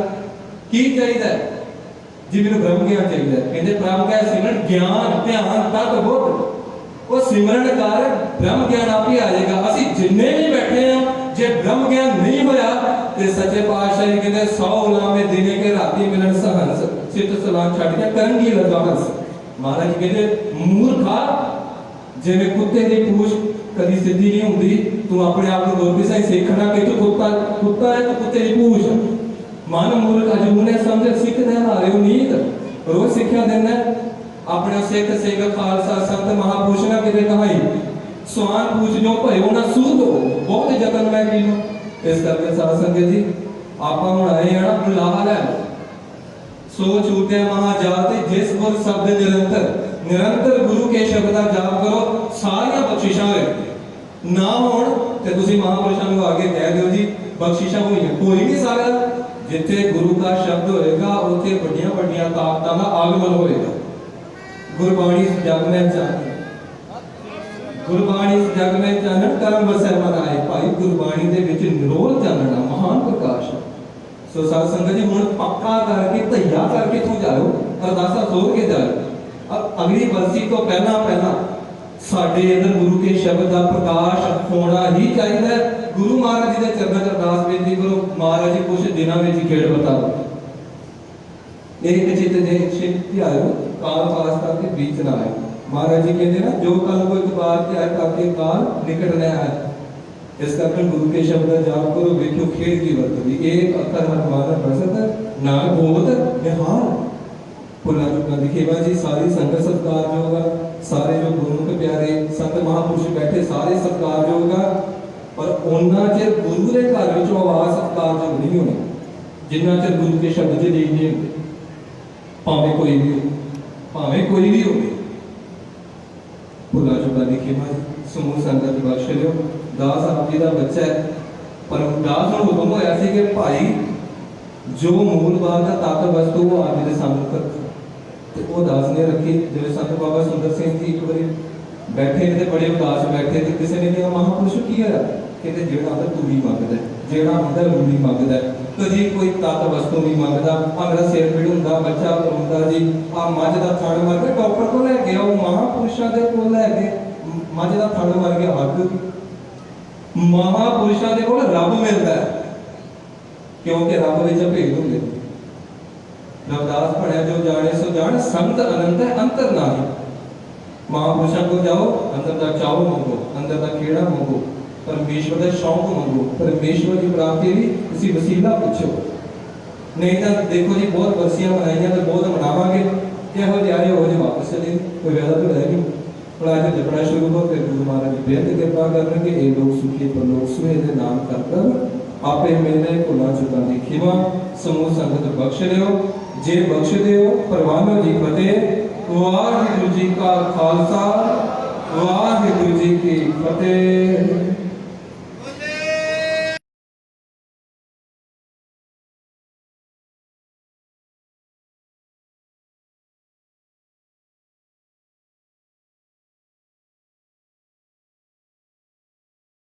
ਕੀ ਚਾਹੀਦਾ ਜੀ, ਮੈਨੂੰ ਬ੍ਰਹਮ ਗਿਆਨ ਚਾਹੀਦਾ ਕਹਿੰਦੇ ਪ੍ਰਭ ਕੈ ਸਿਮਰਨ, ਗਿਆਨ, ਧਿਆਨ, ਤਤ, ਬੁੱਧ। ਉਹ ਸਿਮਰਨ ਕਰ, ਬ੍ਰਹਮ ਗਿਆਨ ਆਪੇ ਆ ਜਾਏਗਾ। ਅਸੀਂ ਜਿੰਨੇ ਵੀ ਬੈਠੇ ਆ ਜੇ ਬ੍ਰਹਮ ਗਿਆਨ ਨਹੀਂ ਹੋਇਆ, ਤੇ ਸੱਚੇ ਪਾਤਸ਼ਾਹ ਜੀ ਕਹਿੰਦੇ 100 ਉਲਾਮੇ ਦਿਨੇ ਕੇ ਰਾਤੀ ਮਿਲਣ ਸਹੰਸ, ਸਿੱਧ ਸਲਾਮ ਛੱਡ ਕੇ ਕਰਨਗੀ ਲਗਾਹਸ ਮਹਾਰਾਜ ਕਹਿੰਦੇ, ਮੂਰਖਾ ਜਿਵੇਂ ਕੁੱਤੇ ਦੀ ਪੂਛ ਕਦੀ ਸਿੱਧੀ ਨਹੀਂ ਹੁੰਦੀ, ਤੂੰ ਆਪਣੇ ਆਪ ਨੂੰ ਗੁਰਪ੍ਰੀਤ ਸਿੰਘ ਸਿੱਖਣਾ ਕਿ ਤੂੰ ਕੁੱਤਾ ਕੁੱਤਾ ਹੈ ਤੂੰ ਕੁੱਤੇ ਦੀ ਪੂਛ। ਮਨ ਮੂਰਖ ਅਜੂ ਸਮਝ ਸਿੱਖ ਦੇ ਹਾਰੇ ਨੀਤ ਰੋਜ਼ ਸਿੱਖਿਆ ਦਿੰਦਾ, ਆਪਣੇ ਸਿੱਖ ਸਿੰਘ ਖਾਲਸਾ, ਸੰਤ, ਮਹਾਪੁਰਸ਼ ਕਿਤੇ ਕਹਾਈ ਸਵਾਨ ਪੂਛ ਜੋ ਭਇਓ ਨਾ ਸੂਧ ਹੋ ਬਹੁਤ ਯਤਨ ਮੈਂ ਕੀਨੋ ਇਸ ਕਰਕੇ ਸਾਧ ਸੰਗਤ ਜੀ, ਆਪਾਂ ਹੁਣ ਆਏ ਆ ਨਾ ਲੈ ਸੋ ਛੂਟੇ ਮਹਾ ਜਾਤ, ਜਿਸ ਗੁਰ ਸ਼ਬਦ ਨਿਰੰਤਰ। ਨਿਰੰਤਰ ਗੁਰੂ ਕੇ ਸ਼ਬਦ ਦਾ ਜਾਪ ਕਰੋ, ਸਾਰੀਆਂ ਬਖਸ਼ਿਸ਼ਾਂ ਹੋਏ ਨਾ ਹੋਣ ਤੇ ਤੁਸੀਂ ਮਹਾਪੁਰਸ਼ਾਂ ਨੂੰ ਆ ਕੇ ਕਹਿ ਦਿਓ ਜੀ, ਬਖਸ਼ਿਸ਼ਾਂ ਹੋਈਆਂ। ਕੋਈ ਨਹੀਂ ਸਕਦਾ ਜਿੱਥੇ ਗੁਰੂ ਦਾ ਸ਼ਬਦ ਹੋਏਗਾ, ਉੱਥੇ ਵੱਡੀਆਂ ਵੱਡੀਆਂ ਤਾਕਤਾਂ ਦਾ ਆਗਮਨ ਹੋਏਗਾ। ਗੁਰਬਾਣੀ ਇਸ ਜਗ में ਗੁਰਬਾਣੀ ਇਸ ਜਗ ਕਰਮ ਵਸੈ ਮਨ ਭਾਈ ਗੁਰਬਾਣੀ ਦੇ ਵਿੱਚ ਨਿਰੋਲ ਜਾਣਨਾ ਮਹਾਨ ਪ੍ਰਕਾਸ਼ ਸੋ ਸਾਧ ਸੰਗਤ ਜੀ, ਹੁਣ ਪੱਕਾ ਕਰਕੇ, ਧਈਆ ਕਰਕੇ ਤੂੰ ਜਾਓ ਅਰਦਾਸਾ ਜ਼ੋਰ ਕੇ ਜਾਓ ਅਗਲੀ ਵਰਸੀ ਤੋਂ ਪਹਿਲਾਂ ਪਹਿਲਾਂ ਸਾਡੇ ਅੰਦਰ ਗੁਰੂ ਕੇ ਸ਼ਬਦ ਦਾ ਪ੍ਰਕਾਸ਼ ਹੋਣਾ ਹੀ ਚਾਹੀਦਾ ਹੈ। ਗੁਰੂ ਮਹਾਰਾਜ ਜੀ ਦੇ ਚਰਨਾਂ 'ਚ ਅਰਦਾਸ ਬੇਨਤੀ ਕਰੋ, ਮਹਾਰਾਜ ਜੀ ਕੁਝ ਦਿਨਾਂ ਵਿੱਚ ਹੀ ਬਤਾਓ। ਇੱਕ ਚਿੱਤ ਦੇ ਛਿਪ ਧਿਆਇਓ ਕਾਲ ਪਾਸ ਕਰਕੇ ਬੀਚ ਨਾ ਆਏ ਮਹਾਰਾਜ ਜੀ ਕਹਿੰਦੇ ਨਾ, ਜੋ ਕਲ ਕੋ ਇੱਕ ਬਾਰ ਧਿਆਇ ਕਰਕੇ ਕਾਲ ਨਿਕਟ ਨਾ ਆਏ ਇਸ ਕਰਕੇ ਗੁਰੂ ਕੇ ਸ਼ਬਦ ਦਾ ਜਾਪ ਕਰੋ, ਵੇਖਿਓ ਖੇਡ ਕੀ ਵਰਤਦੀ। ਇੱਕ ਅੱਖਰ ਹਰ ਬਸਤ ਨਾ ਗੋਬਤ ਨਿਹਾਲ। ਪੁੱਲਾ ਚੁੱਕਾ ਦਿਖੇਵਾ ਜੀ, ਸਾਰੀ ਸੰਗਤ ਸਤਿਕਾਰਯੋਗ ਆ। ਸਾਰੇ ਜੋ ਗੁਰਮੁਖ ਪਿਆਰੇ, ਸੰਤ ਮਹਾਪੁਰਸ਼ ਬੈਠੇ, ਸਾਰੇ ਸਤਿਕਾਰਯੋਗ ਆ। ਪਰ ਉਹਨਾਂ ਚਿਰ ਗੁਰੂ ਦੇ ਘਰ ਵਿੱਚੋਂ ਆਵਾਜ਼ ਸਤਿਕਾਰਯੋਗ ਨਹੀਂ ਹੋਣੀ। ਜਿੰਨਾ ਚਿਰ ਗੁਰੂ ਕੇ ਸ਼ਬਦ ਦੇ ਨਹੀਂ ਭਾਵੇਂ ਕੋਈ ਵੀ ਭਾਵੇਂ ਕੋਈ ਵੀ ਹੋਵੇ ਭੁੱਲਾ ਚੁੱਕਾ ਦਿਖੇਵਾ ਜੀ, ਸਮੂਹ ਸੰਗਤ ਬਖਸ਼ ਲਿਓ ਦਾਸ ਆਪ ਜੀ ਦਾ ਬੱਚਾ ਹੈ। ਪਰ ਦਾਸ ਨੂੰ ਹੁਕਮ ਹੋਇਆ ਸੀ ਕਿ ਭਾਈ, ਜੋ ਮੂਲ ਬਾਤ ਦਾ ਤਤ ਵਸਤੂ ਉਹ ਆਪ ਜੀ ਦੇ ਸਾਹਮਣੇ ਰੱਖ। ਤੇ ਉਹ ਦਾਸ ਨੇ ਰੱਖੀ। ਜਿਵੇਂ ਸੰਤ ਬਾਬਾ ਸੁੰਦਰ ਸਿੰਘ ਜੀ ਇੱਕ ਵਾਰੀ ਬੈਠੇ ਨੇ ਤੇ ਬੜੇ ਉਦਾਸ ਬੈਠੇ ਤੇ ਕਿਸੇ ਨੇ ਕਿਹਾ, ਮਹਾਪੁਰਸ਼ ਕੀ ਹੈ ਕਹਿੰਦੇ, ਜਿਹੜਾ ਅੰਦਰ ਤੂੜੀ ਮੰਗਦਾ ਜਿਹੜਾ ਅੰਦਰ ਰੂੜੀ ਮੰਗਦਾ ਕਦੀ ਕੋਈ ਤਤ ਵਸਤੂ ਨਹੀਂ ਮੰਗਦਾ ਆ ਮੇਰਾ ਸਿਰ ਪੀੜ ਹੁੰਦਾ ਬੱਚਾ ਰੋਂਦਾ ਜੀ। ਆ ਮੱਝ ਦਾ ਥਣ ਮਰ ਗਿਆ, ਡਾਕਟਰ ਕੋਲ ਲੈ ਗਿਆ, ਉਹ ਮਹਾਪੁਰਸ਼ਾਂ ਦੇ ਕੋਲ ਲੈ ਕੇ ਮ- ਮੱਝ ਦਾ ਥਣ ਮਰ ਗਿਆ ਹੱਗ ਮਹਾਪੁਰਸ਼ਾਂ ਦੇ ਕੋਲ ਰੱਬ ਮਿਲਦਾ ਹੈ, ਕਿਉਂਕਿ ਰੱਬ ਵਿੱਚ ਭੇਦ ਹੁੰਦੇ ਨੇ। ਰਵਦਾਸ ਪੜਿਆ, ਜੋ ਜਾਣੇ ਸੋ ਜਾਣ ਸੰਤ ਅਨੰਤ ਹੈ, ਅੰਤਰ ਨਾਹੀ। ਮਹਾਪੁਰਸ਼ਾਂ ਕੋਲ ਜਾਓ, ਅੰਦਰ ਦਾ ਚਾਉ ਮੰਗੋ, ਅੰਦਰ ਦਾ ਕਿਹੜਾ ਮੰਗੋ। ਪਰਮੇਸ਼ਵਰ ਦਾ ਸ਼ੌਂਕ ਮੰਗੋ, ਪਰਮੇਸ਼ਵਰ ਦੀ ਪ੍ਰਾਪਤੀ ਲਈ ਤੁਸੀਂ ਵਸੀਲਾ ਪੁੱਛੋ। ਨਹੀਂ ਤਾਂ ਦੇਖੋ ਜੀ, ਬਹੁਤ ਵਰਸੀਆਂ ਮਨਾਈਆਂ ਤੇ ਬਹੁਤ ਮਨਾਵਾਂਗੇ। ਤੇ ਇਹੋ ਜਿਹੇ ਆਏ ਹੋ ਜੇ ਵਾਪਸ ਚਲੇ। ਕੋਈ ਵੈਦਾ ਤਾਂ ਰਹਿ ਨਹੀਂ। ਹੁਣ ਅੱਜ ਜਪਣਾ ਸ਼ੁਰੂ ਕਰੋ ਤੇ ਗੁਰੂ ਮਹਾਰਾਜ ਦੀ ਬੇਨਤੀ ਕਿਰਪਾ ਕਰਨਗੇ। ਇਹ ਲੋਕ ਸੁਖੀ ਪਰਲੋਕ ਸੁਹੇ ਦੇ ਨਾਮ ਕਰਕਰ ਆਪੇ ਮੇਰੇ ਭੁਲਾ, ਚੁਕਾ ਦੀ ਖਿਮਾ। ਸਮੂਹ ਸੰਗਤ ਬਖਸ਼ ਲਿਓ ਜੇ ਬਖਸ਼ ਦਿਓ, ਪਰਵਾਨੋ ਜੀ ਫਤਿਹ। ਵਾਹਿਗੁਰੂ ਜੀ ਕਾ ਖਾਲਸਾ, ਵਾਹਿਗੁਰੂ ਜੀ ਕੀ ਫਤਿਹ।